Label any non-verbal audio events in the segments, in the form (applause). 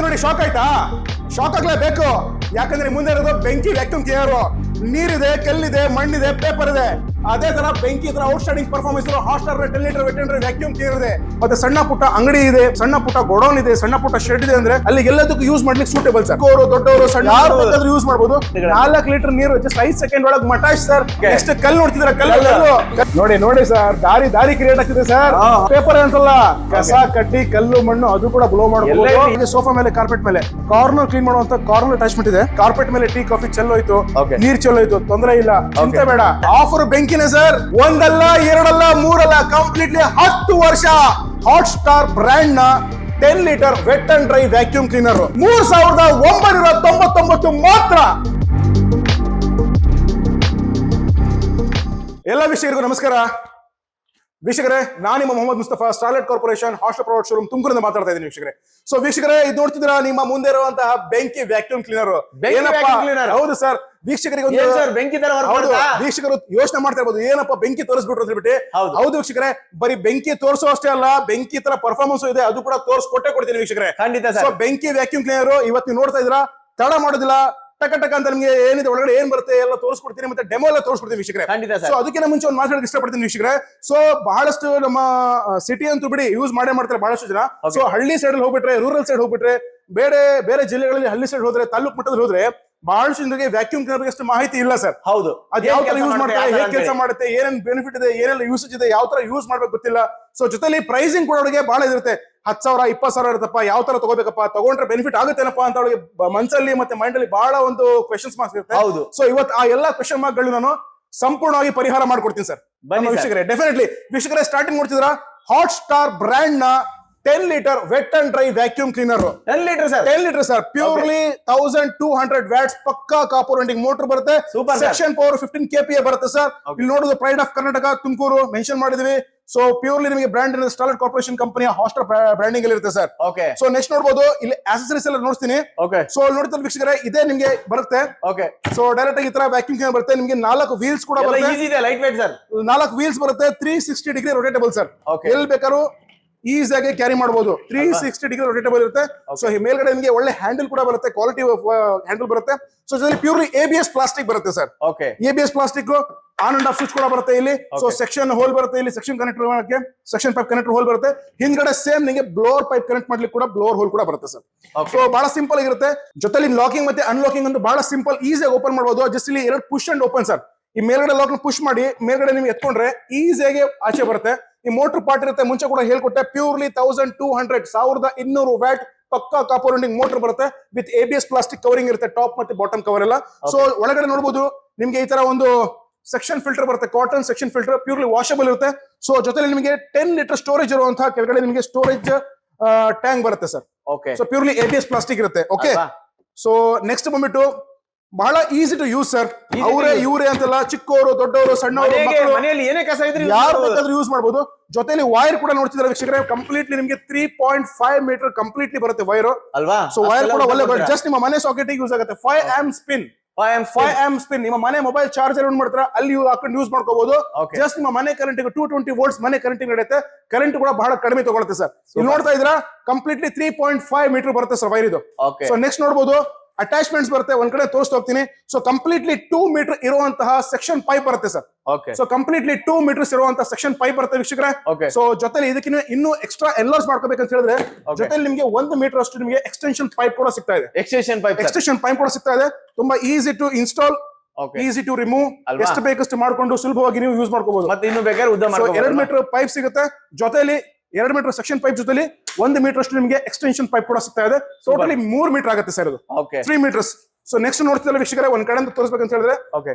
ನೋಡಿ ಶಾಕ್ ಆಯ್ತಾ? ಶಾಕ್ ಆಗ್ಲೇಬೇಕು ಯಾಕಂದ್ರೆ ಮುಂದೆ ಇರೋದು ಬೆಂಕಿ ವ್ಯಾಕ್ಯೂಮ್ ಕ್ಲಿಯರು ನೀರಿದೆ, ಕಲ್ಲಿದೆ, ಮಣ್ಣಿದೆ ಪೇಪರ್ ಇದೆ. ಅದೇ ತರ ಬೆಂಕಿ ತರ ಔಟ್ ಸ್ಟ್ಯಾಂಡಿಂಗ್ ಪರ್ಫಾರ್ಮೆನ್ಸ್ ಇರೋ ಹಾಸ್ಟರ್ ಟೆನ್ ಲೀಟರ್ ವೆಟೆನರಿ ವ್ಯಾಕ್ಯೂಮ್ ಕ್ಲೀನರ್ ಇದೆ. ಮತ್ತೆ ಸಣ್ಣ ಪುಟ್ಟ ಅಂಗಡಿ ಇದೆ ಸಣ್ಣ ಪುಟ್ಟ ಗೋಡೌನ್ ಇದೆ ಸಣ್ಣ ಪುಟ್ಟ ಶೆಡ್ ಇದೆ ಅಂದ್ರೆ ಅಲ್ಲಿ ಎಲ್ಲದಕ್ಕೂ ಯೂಸ್ ಮಾಡ್ಲಿಕ್ಕೆ ಸೂಟೇಬಲ್ ಸರ್ ಚಿಕ್ಕವರು ದೊಡ್ಡವರು ಸಣ್ಣ ಯೂಸ್ ಮಾಡಬಹುದು ನಾಲ್ಕು ಲೀಟರ್ ನೀರು ಜಸ್ಟ್ ಐದು ಸೆಕೆಂಡ್ ಒಳಗೆ ಮಟಾಶ್ ಸರ್ ಎಷ್ಟು ಕಲ್ ನೋಡ್ತಿದ್ರ ಕಲ್ಲು ಕಲ್ಲು. ನೋಡಿ ನೋಡಿ ಸರ್ ದಾರಿ ದಾರಿ ಕ್ರಿಯೇಟ್ ಆಗ್ತಿದೆ ಸರ್ ಪೇಪರ್ ಅಂತಲ್ಲ ಕಸ ಕಡ್ಡಿ ಕಲ್ಲು ಮಣ್ಣು ಅದು ಕೂಡ ಬ್ಲೋ ಮಾಡಬಹುದು ಸೋಫಾ ಮೇಲೆ ಕಾರ್ಪೆಟ್ ಮೇಲೆ. ಕಾರ್ನರ್ ಕ್ಲೀನ್ ಮಾಡುವಂತ ಕಾರ್ನರ್ ಅಟ್ಯಾಚ್ಮೆಂಟ್ ಇದೆ. ಕಾರ್ಪೆಟ್ ಮೇಲೆ ಟೀ ಕಾಫಿ ಚೆಲ್ಲೋಯ್ತು ಆಯ್ತು ನೀರ್ ಚೆಲ್ಲೋಯ್ತು ತೊಂದರೆ ಇಲ್ಲ. ಚಿಂತೆ ಬೇಡ. ಆಫರ್ ಬೆಂಕಿನ ಸರ್? ಒಂದಲ್ಲ ಎರಡಲ್ಲ ಮೂರಲ್ಲ ಕಂಪ್ಲೀಟ್ಲಿ ಹತ್ತು ವರ್ಷ ಹಾಟ್ ಸ್ಟಾರ್ ಬ್ರ್ಯಾಂಡ್ನ ten litre wet and dry vacuum cleaner ಮೂರ್ ಸಾವಿರದ ಒಂಬೈನೂರ ತೊಂಬತ್ತೊಂಬತ್ತು ಮಾತ್ರ. ಎಲ್ಲ ವಿಷಯಗಳಿಗೂ ನಮಸ್ಕಾರ. ವೀಕ್ಷಕರೇ ನಾನು ನಿಮ್ಮ Mohammed Mustafa starlet corporation hostel product showroom ತುಮಕೂರಿಂದ ಮಾತಾಡ್ತಾ ಇದ್ದೀನಿ ವೀಕ್ಷಕರೇ. ಸೊ ವೀಕ್ಷಕರೇ ಇದು ನೋಡ್ತಿದ್ರ ನಿಮ್ಮ ಮುಂದೆ ಇರುವಂತಹ ಬೆಂಕಿ ವ್ಯಾಕ್ಯೂಮ್ ಕ್ಲೀನರ್ ಹೌದು ಸರ್. ವೀಕ್ಷಕರಿಗೆ ಬೆಂಕಿ ತರ ವೀಕ್ಷಕರು ಯೋಚನೆ ಮಾಡ್ತಾ ಇರ್ಬೋದು ಏನಪ್ಪ ಬೆಂಕಿ ತೋರಿಸ್ಬಿಟ್ರು ಅಂತ ಹೇಳ್ಬಿಟ್ಟು. ಹೌದು. ಹೌದು ವೀಕ್ಷಕರೇ ಬರೀ ಬೆಂಕಿ ತೋರಿಸೋ ಅಷ್ಟೇ ಅಲ್ಲ ಬೆಂಕಿ ತರ ಪರ್ಫಾರ್ಮೆನ್ಸ್ ಇದೆ ಅದು ಕೂಡ ತೋರಿಸ್ಕೊಟ್ಟೆ ಕೊಡ್ತೀನಿ ವೀಕ್ಷಕರೇ. ಖಂಡಿತ ಸೊ ಸರ್ ಬೆಂಕಿ ವ್ಯಾಕ್ಯೂಮ್ ಕ್ಲೀನರ್ ಇವತ್ತು ನೀವು ನೋಡ್ತಾ ಇದ್ರ ತಡ ಮಾಡೋದಿಲ್ಲ ಟಕ ಟಕ ಅಂತ ನಿಮಗೆ ಏನಿದೆ ಒಳಗಡೆ ಏನ್ ಬರುತ್ತೆ ಎಲ್ಲ ತೋರಿಸ್ಕೊಡ್ತೀನಿ ಮತ್ತೆ ಡೆಮೋ ಎಲ್ಲ ತೋರಿಸ್ಕೊಡ್ತೀನಿ ವೀಕ್ಷಕರೇ. ಖಂಡಿತ ಸೊ ಅದಕ್ಕಿಂತ ಮುಂಚೆ ಒಂದು ಮಾತಾಡಕ್ಕೆ ಇಷ್ಟಪಡ್ತೀನಿ ವೀಕ್ಷಕರೇ. ಸೊ ಬಹಳಷ್ಟು ನಮ್ಮ ಸಿಟಿ ಅಂತೂ ಬಿಡಿ ಯೂಸ್ ಮಾಡೇ ಮಾಡ್ತಾರೆ ಬಹಳಷ್ಟು ಜನ. ಸೊ ಹಳ್ಳಿ ಸೈಡ್ ಅಲ್ಲಿ ಹೋಗ್ಬಿಟ್ರೆ ರೂರಲ್ ಸೈಡ್ ಹೋಗ್ಬಿಟ್ರೆ ಬೇರೆ ಬೇರೆ ಜಿಲ್ಲೆಗಳಲ್ಲಿ ಹಳ್ಳಿ ಸೈಡ್ ಹೋದ್ರೆ ತಾಲೂಕು ಮಟ್ಟದಲ್ಲಿ ಹೋದ್ರೆ ಬಹಳಷ್ಟು ಜನರಿಗೆ ವ್ಯಾಕ್ಯೂಮ್ ಕ್ಲೀನರ್ ಅಷ್ಟು ಮಾಹಿತಿ ಇಲ್ಲ ಸರ್. ಹೌದು. ಅದು ಯಾವ ತರ ಯೂಸ್ ಮಾಡ್ತಾರೆ? ಹೇಗೆ ಕೆಲಸ ಮಾಡುತ್ತೆ ಏನೇನ್ ಬೆನಿಫಿಟ್ ಇದೆ ಏನೆಲ್ಲ ಯೂಸೇಜ್ ಇದೆ ಯಾವ ತರ ಯೂಸ್ ಮಾಡ್ಬೇಕು ಗೊತ್ತಿಲ್ಲ. ಸೊ ಜೊತೆಲಿ ಪ್ರೈಸಿಂಗ್ ಕೂಡ ಅವಳಿಗೆ ಬಹಳ ಇರುತ್ತೆ ಹತ್ತು ಸಾವಿರ ಇಪ್ಪತ್ತು ಸಾವಿರ ಇರುತ್ತಪ್ಪ ಯಾವ ತರ ತಗೋಬೇಕಪ್ಪ ತಗೊಂಡ್ರೆ ಬೆನಿಫಿಟ್ ಆಗುತ್ತೇನಪ್ಪ ಅಂತ ಅವಳಿಗೆ ಮನಸ್ಸಲ್ಲಿ ಮನ್ಸಲ್ಲಿ ಮತ್ತೆ ಮೈಂಡ್ ಅಲ್ಲಿ ಬಹಳ ಒಂದು ಕ್ವೆಶನ್ಸ್ ಮಾರ್ಕ್ಸ್ ಇರುತ್ತೆ. ಹೌದು. ಸೊ ಇವತ್ತು ಆ ಎಲ್ಲಾ ಕ್ವೆಶನ್ ಮಾರ್ಕ್ಗಳು ನಾನು ಸಂಪೂರ್ಣವಾಗಿ ಪರಿಹಾರ ಮಾಡ್ಕೊಡ್ತೀನಿ ಸರ್. ಬನ್ನಿ. ವೀಕ್ಷಕರೇ ಡೆಫಿನೆಟ್ಲಿ ವೀಕ್ಷಕರೇ ಸ್ಟಾರ್ಟಿಂಗ್ ನೋಡ್ತಿದ್ರ ಹಾಟ್ ಸ್ಟಾರ್ ಬ್ರ್ಯಾಂಡ್ನ ten litre wet and dry vacuum cleaner ten litre sir ten litre sir purely thousand two hundred watts ಪಕ್ಕಾ ಕಾಪರ್ ವೆಂಡಿಂಗ್ ಮೋಟರ್ ಬರುತ್ತೆ. Super. Suction power fifteen K P A ಬರುತ್ತೆ sir. ಇಲ್ಲಿ ನೋಡುದು pride of Karnataka Tumakuru mention ಮಾಡಿದ್ವಿ. So purely ನಿಮಗೆ brand starlet corporation ಕಂಪನಿಯ hostel branding ಅಲ್ಲಿ ಇರುತ್ತೆ ಸರ್ ಓಕೆ ಸೊ ನೆಕ್ಸ್ಟ್ ನೋಡಬಹುದು ಇಲ್ಲಿ ಆಕ್ಸಸರೀಸ್ ಎಲ್ಲ ನೋಡ್ತೀನಿ. ಓಕೆ ಸೊ ನೋಡ್ತಾರೆ ವೀಕ್ಷಕರೇ ಇದೇ ನಿಮಗೆ ಬರುತ್ತೆ. ಓಕೆ ಸೊ ಡೈರೆಕ್ಟ್ ಆಗಿ ಈ ತರ ವ್ಯಾಕ್ಯೂಮ್ ಕ್ಲೀನರ್ ಬರುತ್ತೆ. ನಿಮಗೆ ನಾಲ್ಕು ವೀಲ್ಸ್ ಕೂಡ ಬರುತ್ತೆ. ಲೈಟ್ ವೇಟ್ ಸರ್ ನಾಲ್ಕು ವೀಲ್ಸ್ ಬರುತ್ತೆ three sixty degree rotatable sir. ಎಲ್ಲಿ ಬೇಕಾದ್ರೂ ಈಸಿಯಾಗಿ ಕ್ಯಾರಿ ಮಾಡಬಹುದು ತ್ರೀ ಸಿಕ್ಸ್ಟಿ ಡಿಗ್ರಿ ರೊಟೇಟಬಲ್ ಇರುತ್ತೆ. ಸೊ ಮೇಲ್ಗಡೆ ನಿಮಗೆ ಒಳ್ಳೆ ಹ್ಯಾಂಡಲ್ ಕೂಡ ಬರುತ್ತೆ ಕ್ವಾಲಿಟಿ ಹ್ಯಾಂಡಲ್ ಬರುತ್ತೆ. ಸೊ ಜೊತೆಲಿ purely A B S plastic ಬರುತ್ತೆ sir okay A B S plastic on and off switch ಕೂಡ ಬರುತ್ತೆ ಇಲ್ಲಿ. ಸೊ ಸೆಕ್ಷನ್ ಹೋಲ್ ಬರುತ್ತೆ ಇಲ್ಲಿ ಸೆಕ್ಷನ್ ಕನೆಕ್ಟರ್ ಮಾಡಕ್ಕೆ ಸೆಕ್ಷನ್ ಪೈಪ್ ಕನೆಕ್ಟರ್ ಹೋಲ್ ಬರುತ್ತೆ. ಹಿಂದ್ಗಡೆ ಸೇಮ್ ನಿಮಗೆ ಬ್ಲೋರ್ ಪೈಪ್ ಕನೆಕ್ಟ್ ಮಾಡ್ಲಿಕ್ಕೆ ಕೂಡ ಬ್ಲೋರ್ ಹೋಲ್ ಕೂಡ ಬರುತ್ತೆ ಸರ್. ಸೊ ಬಹಳ ಸಿಂಪಲ್ ಆಗಿರುತ್ತೆ. ಜೊತೆಲಿ ಲಾಕಿಂಗ್ ಮತ್ತೆ ಅನ್ಲಾಕಿಂಗ್ ಅಂತ ಬಹಳ ಸಿಂಪಲ್ ಈಸಿಯಾಗಿ ಓಪನ್ ಮಾಡಬಹುದು ಜಸ್ಟ್ ಇಲ್ಲಿ ಎರಡು ಪುಷ್ ಅಂಡ್ ಓಪನ್ ಸರ್ ಈ ಮೇಲ್ಗಡೆ ಲಾಕ್ ಪುಷ್ ಮಾಡಿ ಮೇಲ್ಗಡೆ ನಿಮ್ಗೆ ಎತ್ಕೊಂಡ್ರೆ ಈಸಿಯಾಗಿ ಆಚೆ ಬರುತ್ತೆ. ಈ ಮೋಟರ್ ಪಾರ್ಟ್ ಇರುತ್ತೆ ಮುಂಚೆ ಕೂಡ ಹೇಳ್ಕೊಟ್ಟೆ ಪ್ಯೂರ್ಲಿ ತೌಸಂಡ್ ಟೂ ಹಂಡ್ರೆಡ್ ಸಾವಿರದ ಇನ್ನೂರು ವ್ಯಾಟ್ ಪಕ್ಕಾ ಕಾಪರ್ ಮೋಟರ್ ಬರುತ್ತೆ. With A B S plastic covering ಇರುತ್ತೆ ಟಾಪ್ ಮತ್ತೆ ಬಾಟಮ್ ಕವರ್ ಎಲ್ಲ. ಸೊ ಒಳಗಡೆ ನೋಡಬಹುದು ನಿಮ್ಗೆ ಈ ತರ ಒಂದು ಸೆಕ್ಷನ್ ಫಿಲ್ಟರ್ ಬರುತ್ತೆ cotton suction filter purely washable ಇರುತ್ತೆ. ಸೊ ಜೊತೆ ನಿಮಗೆ ಟೆನ್ ಲೀಟರ್ ಸ್ಟೋರೇಜ್ ಇರುವಂತಹ ಕೆಳಗಡೆ ನಿಮಗೆ ಸ್ಟೋರೇಜ್ ಟ್ಯಾಂಕ್ ಬರುತ್ತೆ sir okay so purely A B S plastic ಇರುತ್ತೆ ಓಕೆ ಸೊ ನೆಕ್ಸ್ಟ್ ಬಂದ್ಬಿಟ್ಟು ಬಹಳ ಈಸಿ ಟು ಯೂಸ್ ಸರ್ ಅವರೇ. ಇವರೇ ಅಂತಲ್ಲ ಚಿಕ್ಕವರು ದೊಡ್ಡವರು ಸಣ್ಣವರು ಮನೆಯಲ್ಲಿ ಏನೇ ಕಸ ಇದ್ರೆ ಯಾರು ಬೇಕಾದ್ರೂ ಯೂಸ್ ಮಾಡಬಹುದು ಜೊತೆಲಿ ವೈರ್ ಕೂಡ ನೋಡ್ತಿದ್ರೆ ವೀಕ್ಷಕರೇ. ಕಂಪ್ಲೀಟ್ಲಿ ನಿಮಗೆ three point five metre completely ಬರುತ್ತೆ ವೈರ್ ಅಲ್ವಾ? ಸೊ ವೈರ್ ಕೂಡ ಒಳ್ಳೆ ಜಸ್ಟ್ ನಿಮ್ಮ ಮನೆ ಸಾಕೆಟ್ ಯೂಸ್ ಆಗುತ್ತೆ. Five amp spin five amp spin ನಿಮ್ಮ ಮನೆ ಮೊಬೈಲ್ ಚಾರ್ಜರ್ ಏನ್ ಮಾಡ್ತಾರೆ ಅಲ್ಲಿ ಹಾಕೊಂಡು ಯೂಸ್ ಮಾಡ್ಕೋಬಹುದು ಜಸ್ಟ್ ನಿಮ್ಮ ಮನೆ ಕರೆಂಟ್ ಟೂ ಟ್ವೆಂಟಿ ವೋಲ್ಟ್ಸ್ ಮನೆ ಕರೆಂಟ್ ನಡೆಯುತ್ತೆ. ಕರೆಂಟ್ ಕೂಡ ಬಹಳ ಕಡಿಮೆ ತಗೊಳುತ್ತೆ ಸರ್ ಇಲ್ಲಿ ನೋಡ್ತಾ ಇದ್ರ completely three point five metre ಬರುತ್ತೆ ಸರ್ ವೈರ್ ಇದು. ಸೊ ನೆಕ್ಸ್ಟ್ ನೋಡಬಹುದು ಅಟ್ಯಾಚ್ಮೆಂಟ್ಸ್ ಬರುತ್ತೆ ಒಂದ್ ಕಡೆ ತೋರಿಸ್ತಾ ಹೋಗ್ತೀನಿ. ಸೊ ಕಂಪ್ಲೀಟ್ಲಿ ಟೂ ಮೀಟರ್ ಇರುವಂತಹ ಸೆಕ್ಷನ್ ಪೈಪ್ ಬರುತ್ತೆ sir. Okay so completely two metres ಇರುವಂತಹ ಸೆಕ್ಷನ್ ಪೈಪ್ ಬರುತ್ತೆ ವೀಕ್ಷಕರೇ. ಸೊ ಜೊತೆಲಿ ಇದಕ್ಕಿಂತ ಇನ್ನೂ ಎಕ್ಸ್ಟ್ರಾ ಎಲ್ಲರ್ಸ್ ಮಾಡ್ಕೋಬೇಕಂತ ಹೇಳಿದ್ರೆ. ಜೊತೆಲಿ ನಿಮಗೆ ಒಂದು ಮೀಟರ್ ಅಷ್ಟು ನಿಮಗೆ ಎಕ್ಸ್ಟೆನ್ಷನ್ ಪೈಪ್ ಕೂಡ ಸಿಗ್ತಾ ಇದೆ. ಎಕ್ಸ್ಟೆನ್ಷನ್ ಪೈಪ್ ಎಕ್ಸ್ಟೆನ್ಷನ್ ಪೈಪ್ ಕೂಡ ಸಿಗ್ತಾ ಇದೆ. ತುಂಬಾ easy to install easy to remove? ಎಷ್ಟು ಬೇಕಷ್ಟು ಮಾಡ್ಕೊಂಡು ಸುಲಭವಾಗಿ ನೀವು ಯೂಸ್ ಮಾಡ್ಕೋಬಹುದು ಮತ್ತೆ ಇನ್ನು ಬೇಕಾದ್ರೆ ಉದ್ದ ಎರಡು ಮೀಟರ್ ಪೈಪ್ ಸಿಗುತ್ತೆ. ಜೊತೆಲಿ ಎರಡು ಮೀಟರ್ ಸೆಕ್ಷನ್ ಪೈಪ್ ಜೊತೆಲಿ ಒಂದು ಮೀಟರ್ ಅಷ್ಟು ನಿಮಗೆ ಎಕ್ಸ್ಟೆನ್ಷನ್ ಪೈಪ್ ಕೂಡ ಸಿಗ್ತಾ ಇದೆ. ಟೋಟಲಿ ಮೂರ್ ಮೀಟರ್ ಆಗುತ್ತೆ ಸರ್ ಇದು. Okay three metres so next ನೋಡ್ತಿಲ್ಲ ವೀಕ್ಷಕರೇ ಒಂದ್ ಕಡೆಯಿಂದ ತೋರಿಸ್ಬೇಕಂತ ಹೇಳಿದ್ರೆ. ಓಕೆ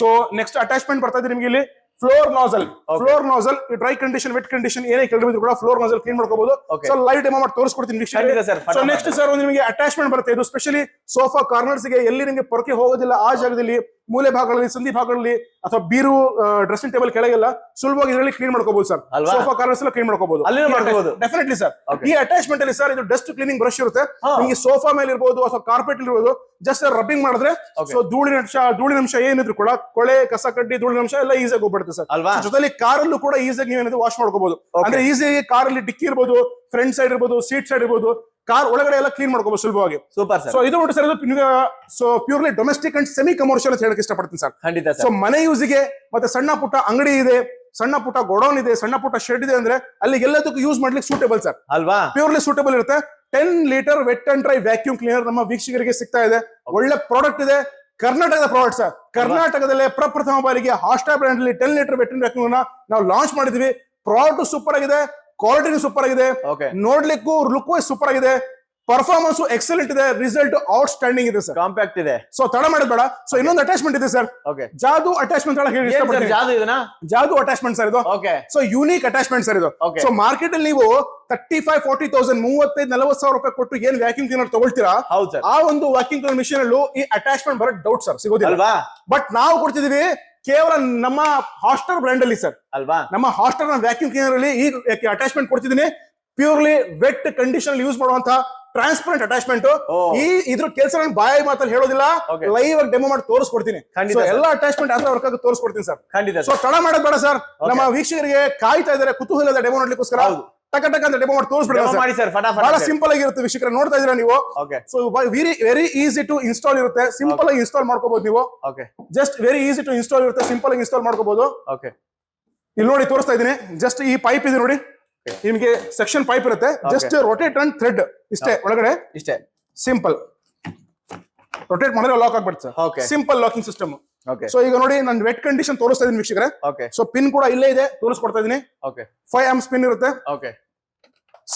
ಸೊ ನೆಕ್ಸ್ಟ್ ಅಟ್ಯಾಚ್ಮೆಂಟ್ ಬರ್ತಾ ಇದೆ ನಿಮಗೆ ಇಲ್ಲಿ. Floor nozzle. Floor nozzle dry condition wet condition ಏನೇ ಕೆಳಗಿದ್ರು ಕೂಡ ಫ್ಲೋರ್ ನಾಸಲ್ ಕ್ಲೀನ್ ಮಾಡ್ಕೋಬಹುದು. ಸೊ ಲೈವ್ ಡೆಮೋ ಮಾಡಿ ತೋರಿಸ್ಕೊಡ್ತೀನಿ ಸೊ ನೆಕ್ಸ್ಟ್ ಸರ್ ಒಂದು ನಿಮಗೆ ಅಟ್ಯಾಚ್ಮೆಂಟ್ ಬರುತ್ತೆ. ಇದು ಸ್ಪೆಷಲಿ ಸೋಫಾ ಕಾರ್ನರ್ಸ್ಗೆ ಎಲ್ಲಿ ನಿಮಗೆ ಪೊರಕೆ ಹೋಗೋದಿಲ್ಲ ಆ ಜಾಗದಲ್ಲಿ ಮೂಲೆ ಭಾಗಗಳಲ್ಲಿ ಸಂಧಿ ಭಾಗಗಳಲ್ಲಿ ಅಥವಾ ಬೀರು ಡ್ರೆಸ್ಸಿಂಗ್ ಟೇಬಲ್ ಕೆಳಗೆಲ್ಲ ಸುಲಭವಾಗಿ ಇದರಲ್ಲಿ ಕ್ಲೀನ್ ಮಾಡ್ಕೋಬಹುದು ಸರ್ ಸೋಫಾ ಕಾರ್ನರ್ಸ್ ಎಲ್ಲ ಕ್ಲೀನ್ ಮಾಡ್ಕೋಬಹುದು ಅಲ್ಲಿ ಮಾಡ್ಕೋಬಹುದು. ಡೆಫಿನೆಟ್ಲಿ ಸರ್ ಈ ಅಟ್ಯಾಚ್ಮೆಂಟ್ ಅಲ್ಲಿ ಸರ್ ಇದು ಡಸ್ಟ್ ಕ್ಲೀನಿಂಗ್ ಬ್ರಷ್ ಇರುತ್ತೆ. ನಿಮಗೆ ಸೋಫಾ ಮೇಲೆ ಇರ್ಬೋದು ಅಥವಾ ಕಾರ್ಪೆಟ್ ಇರ್ಬೋದು ಜಸ್ಟ್ ರಬ್ಬಿಂಗ್ ಮಾಡಿದ್ರೆ. ಸೊ ಧೂಳಿನ ಅಂಶ ಧೂಳಿನ ಅಂಶ ಏನಿದ್ರು ಕೂಡ ಕೊಳೆ ಕಸ ಕಡ್ಡಿ ಧೂಳಿನ ಅಂಶ ಎಲ್ಲ ಈಸಿಯಾಗಿ ಹೋಗ್ಬಿಡುತ್ತೆ. ಸರ್. ಅಲ್ವಾ? ಜೊತೆಲಿ ಕಾರಲ್ಲೂ ಕೂಡ ಈಸಿಯಾಗಿ ನೀವೇನಿದೆ ವಾಶ್ ಮಾಡ್ಕೋಬಹುದು ಅಂದ್ರೆ ಈಸಿಯಾಗಿ ಕಾರಲ್ಲಿ ಡಿಕ್ಕಿ ಇರ್ಬೋದು ಫ್ರಂಟ್ ಸೈಡ್ ಇರ್ಬೋದು ಸೀಟ್ ಸೈಡ್ ಇರ್ಬೋದು ಕಾರ್ ಒಳಗಡೆ ಎಲ್ಲ ಕ್ಲೀನ್ ಮಾಡ್ಕೋಬಹುದು ಸುಲಭವಾಗಿ. ಸೂಪರ್ ಸರ್ ಸೊ ಇದು ನೋಡಿ ಸರ್ ಇದು so purely domestic and semi commercial ಅಂತ ಹೇಳಕ್ ಇಷ್ಟಪಡ್ತೀನಿ ಸರ್ ಖಂಡಿತ ಸೊ ಮನೆ ಯೂಸಿಗೆ ಮತ್ತೆ ಸಣ್ಣ ಪುಟ್ಟ ಅಂಗಡಿ ಇದೆ ಸಣ್ಣ ಪುಟ್ಟ ಗೋಡೌನ್ ಇದೆ ಸಣ್ಣ ಪುಟ್ಟ ಶೆಡ್ ಇದೆ ಅಂದ್ರೆ ಅಲ್ಲಿ ಎಲ್ಲದಕ್ಕೂ ಯೂಸ್ ಮಾಡ್ಲಿಕ್ಕೆ ಸೂಟೇಬಲ್ ಸರ್ ಅಲ್ವಾ? ಪ್ಯೂರ್ಲಿ ಸೂಟೇಬಲ್ ಇರುತ್ತೆ. Ten litre wet and dry vacuum cleaner ನಮ್ಮ ವೀಕ್ಷಕರಿಗೆ ಸಿಗ್ತಾ ಇದೆ. ಒಳ್ಳೆ ಪ್ರಾಡಕ್ಟ್ ಇದೆ. ಕರ್ನಾಟಕದ ಪ್ರಾಡಕ್ಟ್ ಸರ್ ಕರ್ನಾಟಕದಲ್ಲೇ ಪ್ರಪ್ರಥಮ ಬಾರಿಗೆ ಹಾಸ್ಟಾ ಬ್ರ್ಯಾಂಡ್ ಅಲ್ಲಿ ಟೆನ್ ಲೀಟರ್ ವ್ಯಾಕ್ಯೂಮ್ ನಾವು ಲಾಂಚ್ ಮಾಡಿದ್ವಿ. ಪ್ರಾಡಕ್ಟ್ ಸೂಪರ್ ಆಗಿದೆ ಕ್ವಾಲಿಟಿ ಸೂಪರ್ ಆಗಿದೆ. ನೋಡ್ಲಿಕ್ಕೂ ಲುಕ್ ವೈಸ್ ಸೂಪರ್ ಆಗಿದೆ. ಪರ್ಫಾರ್ಮೆನ್ಸ್ ಎಕ್ಸಲೆಂಟ್ ಇದೆ ರಿಸಲ್ಟ್ ಔಟ್ ಸ್ಟ್ಯಾಂಡಿಂಗ್ ಇದೆ ಸರ್ ಕಾಂಪ್ಯಾಕ್ಟ್ ಇದೆ. ಸೊ ತಡ ಮಾಡಬೇಡ ಬೇಡ. ಸೊ ಇನ್ನೊಂದು ಅಟ್ಯಾಚ್ಮೆಂಟ್ ಇದೆ ಸರ್ ಓಕೆ ಜಾದು ಅಟ್ಯಾಚ್ಮೆಂಟ್ ಹೇಳಿ ಜಾದು ಇದನ್ನ? ಜಾದು ಅಟ್ಯಾಚ್ಮೆಂಟ್ ಸರ್ ಇದು. Okay so unique attachment sir ಇದು. ಓಕೆ ಸೊ ಮಾರ್ಕೆಟ್ ಅಲ್ಲಿ ನೀವು ತರ್ಟಿ ಫೈವ್ ಫೋರ್ಟಿ ತೌಸಂಡ್ ಮೂವತ್ತೈದು ನಲವತ್ತು ಸಾವಿರ ರೂಪಾಯಿ ಕೊಟ್ಟು ಏನ್ ವ್ಯಾಕ್ಯೂಮ್ ಕ್ಲೀನರ್ ತಗೊಳ್ತೀರಾ? ಹೌದು ಸರ್ ಆ ಒಂದು ವ್ಯಾಕ್ಯೂಮ್ ಕ್ಲೀನರ್ ಮಿಷನ್ ಅಲ್ಲೂ ಈ ಅಟ್ಯಾಚ್ಮೆಂಟ್ ಬರೋ ಡೌಟ್ ಸರ್ ಸಿಗೋದಿಲ್ಲ. ಅಲ್ವಾ? ಬಟ್ ನಾವು ಕೊಡ್ತಿದೀವಿ ಕೇವಲ ನಮ್ಮ ಹಾಸ್ಟರ್ ಬ್ರ್ಯಾಂಡ್ ಅಲ್ಲಿ ಸರ್ ಅಲ್ವಾ? ನಮ್ಮ ಹಾಸ್ಟೆಲ್ ವ್ಯಾಕ್ಯೂಮ್ ಕ್ಲೀನರ್ ಅಲ್ಲಿ ಈ ಅಟ್ಯಾಚ್ಮೆಂಟ್ ಕೊಡ್ತಿದ್ದೀನಿ. ಪ್ಯೂರ್ಲಿ ವೆಟ್ ಕಂಡೀಷನ್ ಯೂಸ್ ಮಾಡುವಂತ ಟ್ರಾನ್ಸ್ಪರೆಂಟ್ ಅಟ್ಯಾಚ್ಮೆಂಟ್. ಈ ಇದ್ರ ಕೆಲಸ ನಾನು ಬಾಯಿ ಮಾತಲ್ಲಿ ಹೇಳೋದಿಲ್ಲ. ಲೈವ್ ಆಗಿ ಡೆಮೋ ಮಾಡಿ ತೋರಿಸ್ಕೊಡ್ತೀನಿ. ಎಲ್ಲ ಅಟ್ಯಾಚ್ಮೆಂಟ್ ಆದ್ರೆ ವರ್ಕ್ ಆಗಿ ತೋರಿಸ್ಕೊಡ್ತೀನಿ ಸರ್. ಖಂಡಿತ ಸೊ ತಡ ಮಾಡೋದ್ ಬೇಡ ಸರ್. ನಮ್ಮ ವೀಕ್ಷಕರಿಗೆ ಕಾಯ್ತಾ ಇದಾರೆ ಕುತೂಹಲದ ಡೆಮೋ ನೋಡ್ಲಿಕ್ಕೋಸ್ಕರ. ಟಕ ಟಕ ಅಂತ ಡೆಮೋ ಮಾಡಿ ತೋರಿಸ್ಬಿಡೋಣ Demo ಮಾಡಿ ಸರ್ ಬಹಳ ಸಿಂಪಲ್ ಆಗಿರುತ್ತೆ ವೀಕ್ಷಕರ ನೋಡ್ತಾ ಇದೀರಾ ನೀವು? So very very easy to install ಇರುತ್ತೆ. ಸಿಂಪಲ್ ಆಗಿ ಇನ್ಸ್ಟಾಲ್ ಮಾಡ್ಕೋಬಹುದು ನೀವು. Just very easy to install ಇರುತ್ತೆ. ಸಿಂಪಲ್ ಆಗಿ ಇನ್ಸ್ಟಾಲ್ ಮಾಡ್ಕೋಬಹುದು ಓಕೆ ಇಲ್ಲಿ ನೋಡಿ ತೋರಿಸ್ತಾ ಇದೀನಿ ಜಸ್ಟ್ ಈ ಪೈಪ್ ಇದೆ ನೋಡಿ. ನಿಮಗೆ ಸೆಕ್ಷನ್ ಪೈಪ್ ಇರುತ್ತೆ. ಜಸ್ಟ್ ರೊಟೇಟ್ ಅಂಡ್ ಥ್ರೆಡ್ ಇಷ್ಟೇ ಒಳಗಡೆ? ಇಷ್ಟೇ. ಸಿಂಪಲ್ ರೊಟೇಟ್ ಮಾಡಿದ್ರೆ ಲಾಕ್ ಆಗ್ಬಿಡುತ್ತೆ. Simple locking system okay so ಈಗ ನೋಡಿ ನಾನು ವೆಟ್ ಕಂಡೀಷನ್ ತೋರಿಸ್ತಾ ಇದೀನಿ ವೀಕ್ಷಕರೇ. ಓಕೆ ಸೊ ಪಿನ್ ಕೂಡ ಇಲ್ಲೇ ಇದೆ ತೋರಿಸ್ಕೊಡ್ತಾ ಇದೀನಿ. ಓಕೆ ಫೈವ್ ಆಮ್ಸ್ ಪಿನ್ ಇರುತ್ತೆ. ಓಕೆ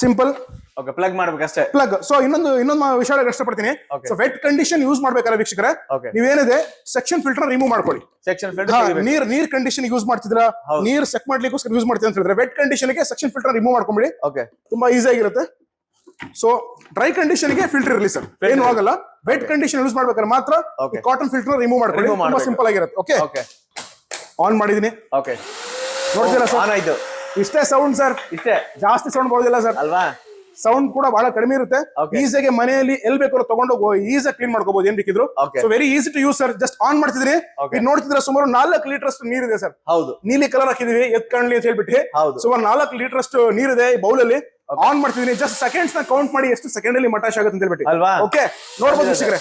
ಸಿಂಪಲ್ ಓಕೆ ಪ್ಲಗ್ ಮಾಡ್ಬೇಕಷ್ಟೇ. ಪ್ಲಗ್ ಸೊ ಇನ್ನೊಂದು ಇನ್ನೊಂದು ವಿಷಯ ಇಷ್ಟಪಡ್ತೀನಿ ಸೊ ವೆಟ್ ಕಂಡೀಷನ್ ಯೂಸ್ ಮಾಡ್ಬೇಕಾದ್ರೆ ವೀಕ್ಷಕರ ನೀವೇನಿದೆ ಸೆಕ್ಷನ್ ಫಿಲ್ಟರ್ ರಿಮೂವ್ ಮಾಡ್ಕೊಳ್ಳಿ. ಸೆಕ್ಷನ್ ಫಿಲ್ಟರ್ ನೀರ್ ನೀರ್ ಕಂಡೀಷನ್ ಯೂಸ್ ಮಾಡ್ತಿದ್ರ. ನೀರ್ ಸೆಕ್ ಮಾಡ್ಲಿಕ್ಕೋಸ್ಕರ ಯೂಸ್ ಮಾಡ್ತೀನಿ ಅಂತ ಹೇಳಿದ್ರೆ ವೆಟ್ ಕಂಡೀಷನ್ಗೆ ಸೆಕ್ಷನ್ ಫಿಲ್ಟರ್ ರಿಮೂವ್ ಮಾಡ್ಕೊಂಬಿಡಿ. ಓಕೆ ತುಂಬಾ ಈಸಿ ಆಗಿರುತ್ತೆ. ಸೊ ಡ್ರೈ ಕಂಡೀಷನ್ಗೆ ಫಿಲ್ಟರ್ ಇರಲಿ ಸರ್ ಏನು ಆಗಲ್ಲ. ವೆಟ್ ಕಂಡೀಷನ್ ಯೂಸ್ ಮಾಡ್ಬೇಕಾದ್ರೆ ಮಾತ್ರ. ಕಾಟನ್ ಫಿಲ್ಟರ್ ರಿಮೂವ್ ಮಾಡ್ಕೊಳ್ಳಿ. ತುಂಬಾ ಸಿಂಪಲ್ ಆಗಿರುತ್ತೆ. ಓಕೆ ಆನ್ ಮಾಡಿದೀನಿ ಓಕೆ ನೋಡ್ತೀರಾ ಸರ್ ಆನ್ ಆಯ್ತು. ಇಷ್ಟೇ ಸೌಂಡ್ ಸರ್ ಇಷ್ಟೇ? ಜಾಸ್ತಿ ಸೌಂಡ್ ಬರೋದಿಲ್ಲ ಸರ್ ಅಲ್ವಾ? ಸೌಂಡ್ ಕೂಡ ಬಹಳ ಕಡಿಮೆ ಇರುತ್ತೆ. ಈಸಿಯಾಗಿ ಮನೆಯಲ್ಲಿ ಎಲ್ ಬೇಕಾದ್ರೂ ತಗೊಂಡು ಈಸಿಯಾಗಿ ಕ್ಲೀನ್ ಮಾಡ್ಕೋಬಹುದು ಏನ್ ಬೇಕಿದ್ರು. So very easy to use sir just on ಮಾಡ್ತಿದ್ರಿ. ಈಗ ನೋಡ್ತಿದ್ರೆ ಸುಮಾರು ನಾಲ್ಕು ಲೀಟರ್ ಅಷ್ಟು ನೀರಿದೆ ಸರ್ ಹೌದು. ನೀಲಿ ಕಲರ್ ಹಾಕಿದೀವಿ ಎತ್ ಕಾಣ್ಲಿ ಅಂತ ಹೇಳ್ಬಿಟ್ಟು ಹೌದು. ಸುಮಾರು ನಾಲ್ಕು ಲೀಟರ್ ಅಷ್ಟು ನೀರಿದೆ ಈ ಬೌಲ್ ಅಲ್ಲಿ. ಆನ್ ಮಾಡ್ತಿದೀನಿ ಜಸ್ಟ್ ಸೆಕೆಂಡ್ಸ್ನ ಕೌಂಟ್ ಮಾಡಿ ಎಷ್ಟು ಸೆಕೆಂಡ್ ಅಲ್ಲಿ ಮಟಾಶ್ ಆಗುತ್ತೆ ಅಂತ ಹೇಳ್ಬಿಟ್ಟು ಅಲ್ವಾ? ಓಕೆ ನೋಡ್ಬೋದು ಸಿಕ್ಕರೆ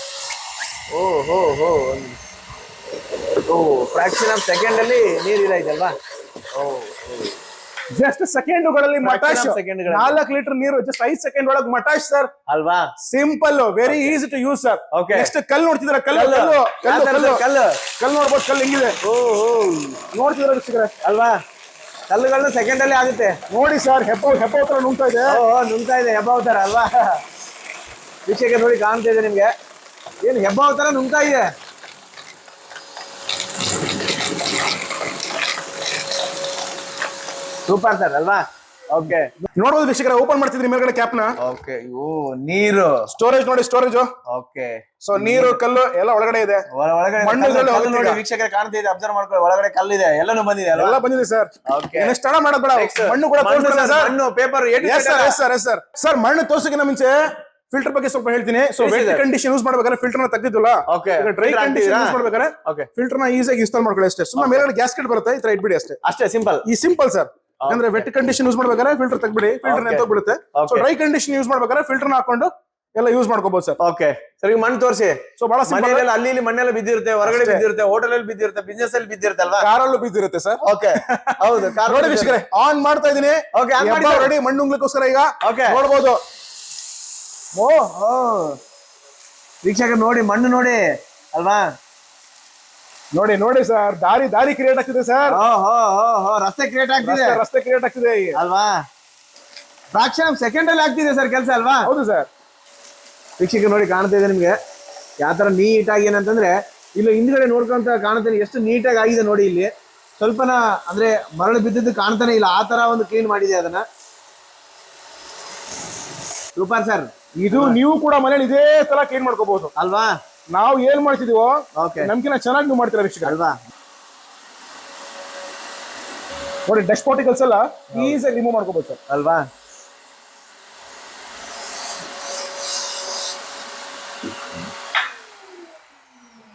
ಓ ಹೋ ಹೋ. ಓ ಫ್ರಾಕ್ಷನ್ ಆಫ್ ಸೆಕೆಂಡ್ ಅಲ್ಲಿ ನೀರ್ ಅಲ್ವಾ ಓ ಜಸ್ಟ್ ಸೆಕೆಂಡ್ಗಳಲ್ಲಿ ಮಟಾಶ್ second ನಾಲ್ಕು ಲೀಟರ್ ನೀರು ಜಸ್ಟ್ ಐದು ಸೆಕೆಂಡ್ ಒಳಗೆ ಮಟಾಶ್ ಸರ್ ಅಲ್ವಾ? Simple very easy to use sir Okay. Next ಕಲ್ಲು ನೋಡ್ತಿದ್ರ ಕಲ್ಲು ಕಲ್ಲು. ಕಲ್ಲು ಯಾವ ಕಲ್ಲು ತರ ಕಲ್ಲು. ಸರ್ ಕಲ್ಲು? ಕಲ್ಲು ನೋಡ್ಬೋದು ಕಲ್ಲು ಹೆಂಗಿದೆ. ಓ ಓ ನೋಡ್ತಿದ್ರ ವೀಕ್ಷಕರೇ ಅಲ್ವಾ? ಕಲ್ಲುಗಳನ್ನ ಸೆಕೆಂಡ್ ಅಲ್ಲಿ ಆಗುತ್ತೆ. ನೋಡಿ ಸರ್ ಹೆಪ್ಪ ಹೆಪ್ಪೋ ಹತ್ರ ನುಂಗ್ತಾ ಇದೆ. ಓ ಓ, ನುಂಗ್ತಾ ಇದೆ ಹೆಬ್ಬಾವ್ ಅಲ್ವಾ? (laughs) ವೀಕ್ಷಕ ನೋಡಿ ಕಾಣ್ತಾ ಇದೆ ನಿಮ್ಗೆ. ಏನು ಹೆಬ್ಬಾವ್ ತರ ನುಂಗ್ತಾ ಇದೆ? ಸೂಪರ್ ಸರ್ ಅಲ್ವಾ? ಓಕೆ ನೋಡಬಹುದು ವೀಕ್ಷಕರ ಓಪನ್ ಮಾಡ್ತಿದ್ರಿ ಮೇಲ್ಗಡೆ ಕ್ಯಾಪ್ನ? ಓಕೆ ಓ ನೀರು. ಸ್ಟೋರೇಜ್ ನೋಡಿ ಸ್ಟೋರೇಜ್ ಓಕೆ ಸೊ ನೀರು ಕಲ್ಲು ಎಲ್ಲ ಒಳಗಡೆ ಇದೆ. ಒಳಗಡೆ ಮಣ್ಣು ಕಲ್ಲು- ನೋಡಿ. ವೀಕ್ಷಕರ ಕಾಣ್ತಾ ಇದೆ ಅಬ್ಸರ್ವ್ ಮಾಡ್ಕೊಳ್ಳಿ ಒಳಗಡೆ ಕಲ್ಲಿದೆ. ಎಲ್ಲಾನು ಬಂದಿದೆ ಅಲ್ವಾ? ಎಲ್ಲ ಬಂದಿದೆ ಸರ್ Okay. ಸ್ಟಾರ್ಟ್ ಮಾಡೋದ್ ಬೇಡ. ಮಣ್ಣು ಕೂಡ ತೋರಿಸ್ತಾರೆ sir, paper yes sir yes sir yes sir sir ಮಣ್ಣು ತೋರ್ಸೋಕ್ಕಿಂತ ಮುಂಚೆ ಫಿಲ್ಟರ್ ಬಗ್ಗೆ ಸ್ವಲ್ಪ ಹೇಳ್ತೀನಿ. ಸೊ ತಿಳಿಸಿ ವೆಟ್ sir. ಕಂಡೀಷನ್ ಯೂಸ್ ಮಾಡ್ಬೇಕಾದ್ರೆ ಫಿಲ್ಟರ್ನ ತೆಗ್ದಿದ್ವಲ್ಲ? Okay. ಡ್ರೈ Filter ಕಂಡೀಷನ್ ಹಾಕ್ತಿದ್ದೀರಾ? ಯೂಸ್ ಮಾಡ್ಬೇಕಾದ್ರೆ ಓಕೆ ಫಿಲ್ಟರ್ನ ಈಸಿಯಾಗಿ ಇನ್ಸ್ಟಾಲ್ ಮಾಡ್ಕೊಳ್ಳಿ ಅಷ್ಟೇ. ಸುಮ್ಮನೆ ಮೇಲ್ಗಡೆ ಗ್ಯಾಸ್ಕೆಟ್ ಬರುತ್ತೆ ಈ ತರ ಇಟ್ಬಿಡಿ ಅಷ್ಟೇ. ಅಷ್ಟೇ ಸಿಂಪಲ್ ಈ ಸಿಂಪಲ್ ಸರ್ ಅಂದ್ರೆ ವೆಟ್ ಕಂಡೀಷನ್ ಯೂಸ್ ಮಾಡ್ಬೇಕಾದ್ರೆ ಫಿಲ್ಟರ್ ತೆಗ್ಬಿಡಿ ಫಿಲ್ಟರ್. ಬಿಡುತ್ತೆ ಸೊ. ಡ್ರೈ ಕಂಡೀಷನ್ ಯೂಸ್ ಮಾಡ್ಬೇಕಾದ್ರೆ ಫಿಲ್ಟರ್ ಹಾಕೊಂಡು ಎಲ್ಲ ಯೂಸ್ ಮಾಡ್ಕೋಬಹುದು ಸರ್. ಓಕೆ ಸರಿ ಈಗ ಮಣ್ಣು ತೋರಿಸಿ. ಸೊ ಬಹಳ ಸಿಂಪಲ್ ಮನೆಯಲ್ಲ ಅಲ್ಲಿ ಇಲ್ಲಿ ಮಣ್ಣೆಲ್ಲ ಬಿದ್ದಿರುತ್ತೆ ಹೊರಗಡೆ. ಬಿದ್ದಿರುತ್ತೆ ಹೋಟೆಲ್ ಅಲ್ಲಿ ಬಿದ್ದಿರುತ್ತೆ ಬಿಸ್ನೆಸ್ ಅಲ್ಲಿ ಬಿದ್ದಿರುತ್ತೆ ಅಲ್ವಾ? ಕಾರಲ್ಲೂ ಬಿದ್ದಿರುತ್ತೆ ಸರ್. ಓಕೆ ಹೌದು ಕಾರ್ ನೋಡಿ ವೀಕ್ಷಕರೇ ಆನ್ ಮಾಡ್ತಾ ಇದೀನಿ ಓಕೆ ಆನ್ ಮಾಡಿ ರೆಡಿ ಮಣ್ಣು ಉಂಗ್ಲಿಕ್ಕೋಸ್ಕರ ಈಗ ಓಕೆ ನೋಡಬಹುದು ಓ ವೀಕ್ಷಕರು ನೋಡಿ ಮಣ್ಣು ನೋಡಿ ಅಲ್ವಾ? ನೋಡಿ ನೋಡಿ ಸರ್ ದಾರಿ ದಾರಿ ಕ್ರಿಯೇಟ್ ಆಗ್ತಿದೆ ಸರ್. ರಸ್ತೆ ಕ್ರಿಯೇಟ್ ಆಗ್ತಿದೆ. ರಸ್ತೆ ಕ್ರಿಯೇಟ್ ಆಗ್ತಿದೆ. ಅಲ್ವಾ? ಪ್ರಾಕ್ಷಣ ಸೆಕೆಂಡ್ ಅಲ್ಲಿ ಆಗ್ತಿದೆ ಸರ್ ಕೆಲಸ ಅಲ್ವಾ? ಹೌದು ಸರ್. ವೀಕ್ಷಕರು ನೋಡಿ ಕಾಣ್ತಾ ಇದೆ ನಿಮ್ಗೆ. ಯಾವ ತರ ನೀಟ್ ಆಗಿ ಏನಂತಂದ್ರೆ ಇಲ್ಲಿ ಹಿಂದ್ಗಡೆ ನೋಡ್ಕೊಂತ ಕಾಣ್ತಾನೆ ಎಷ್ಟು ನೀಟಾಗಿ ಆಗಿದೆ ನೋಡಿ ಇಲ್ಲಿ. ಸ್ವಲ್ಪನ ಅಂದ್ರೆ ಮರಳು ಬಿದ್ದಿದ್ದು ಕಾಣ್ತಾನೆ ಇಲ್ಲ. ಆ ತರ ಒಂದು ಕ್ಲೀನ್ ಮಾಡಿದೆ ಅದನ್ನ. Super sir. ಇದು ನೀವು ಕೂಡ ಮನೇಲಿ ಇದೇ ತರ ಕ್ಲೀನ್ ಮಾಡ್ಕೋಬಹುದು. ಅಲ್ವಾ? ನಾವು ಏನ್ ಮಾಡ್ತಿದೀವೋ. ನಮ್ಗಿನ ಚೆನ್ನಾಗಿ ನೀವು ಮಾಡ್ತೀರಾ ವೀಕ್ಷಕ ಅಲ್ವಾ? ನೋಡಿ ಡಸ್ಟ್ ಪಾರ್ಟಿಕಲ್ಸ್ ಎಲ್ಲ ಈಸಿಯಾಗಿ ರಿಮೂವ್ ಮಾಡ್ಕೋಬೇಕು ಸರ್. ಅಲ್ವಾ?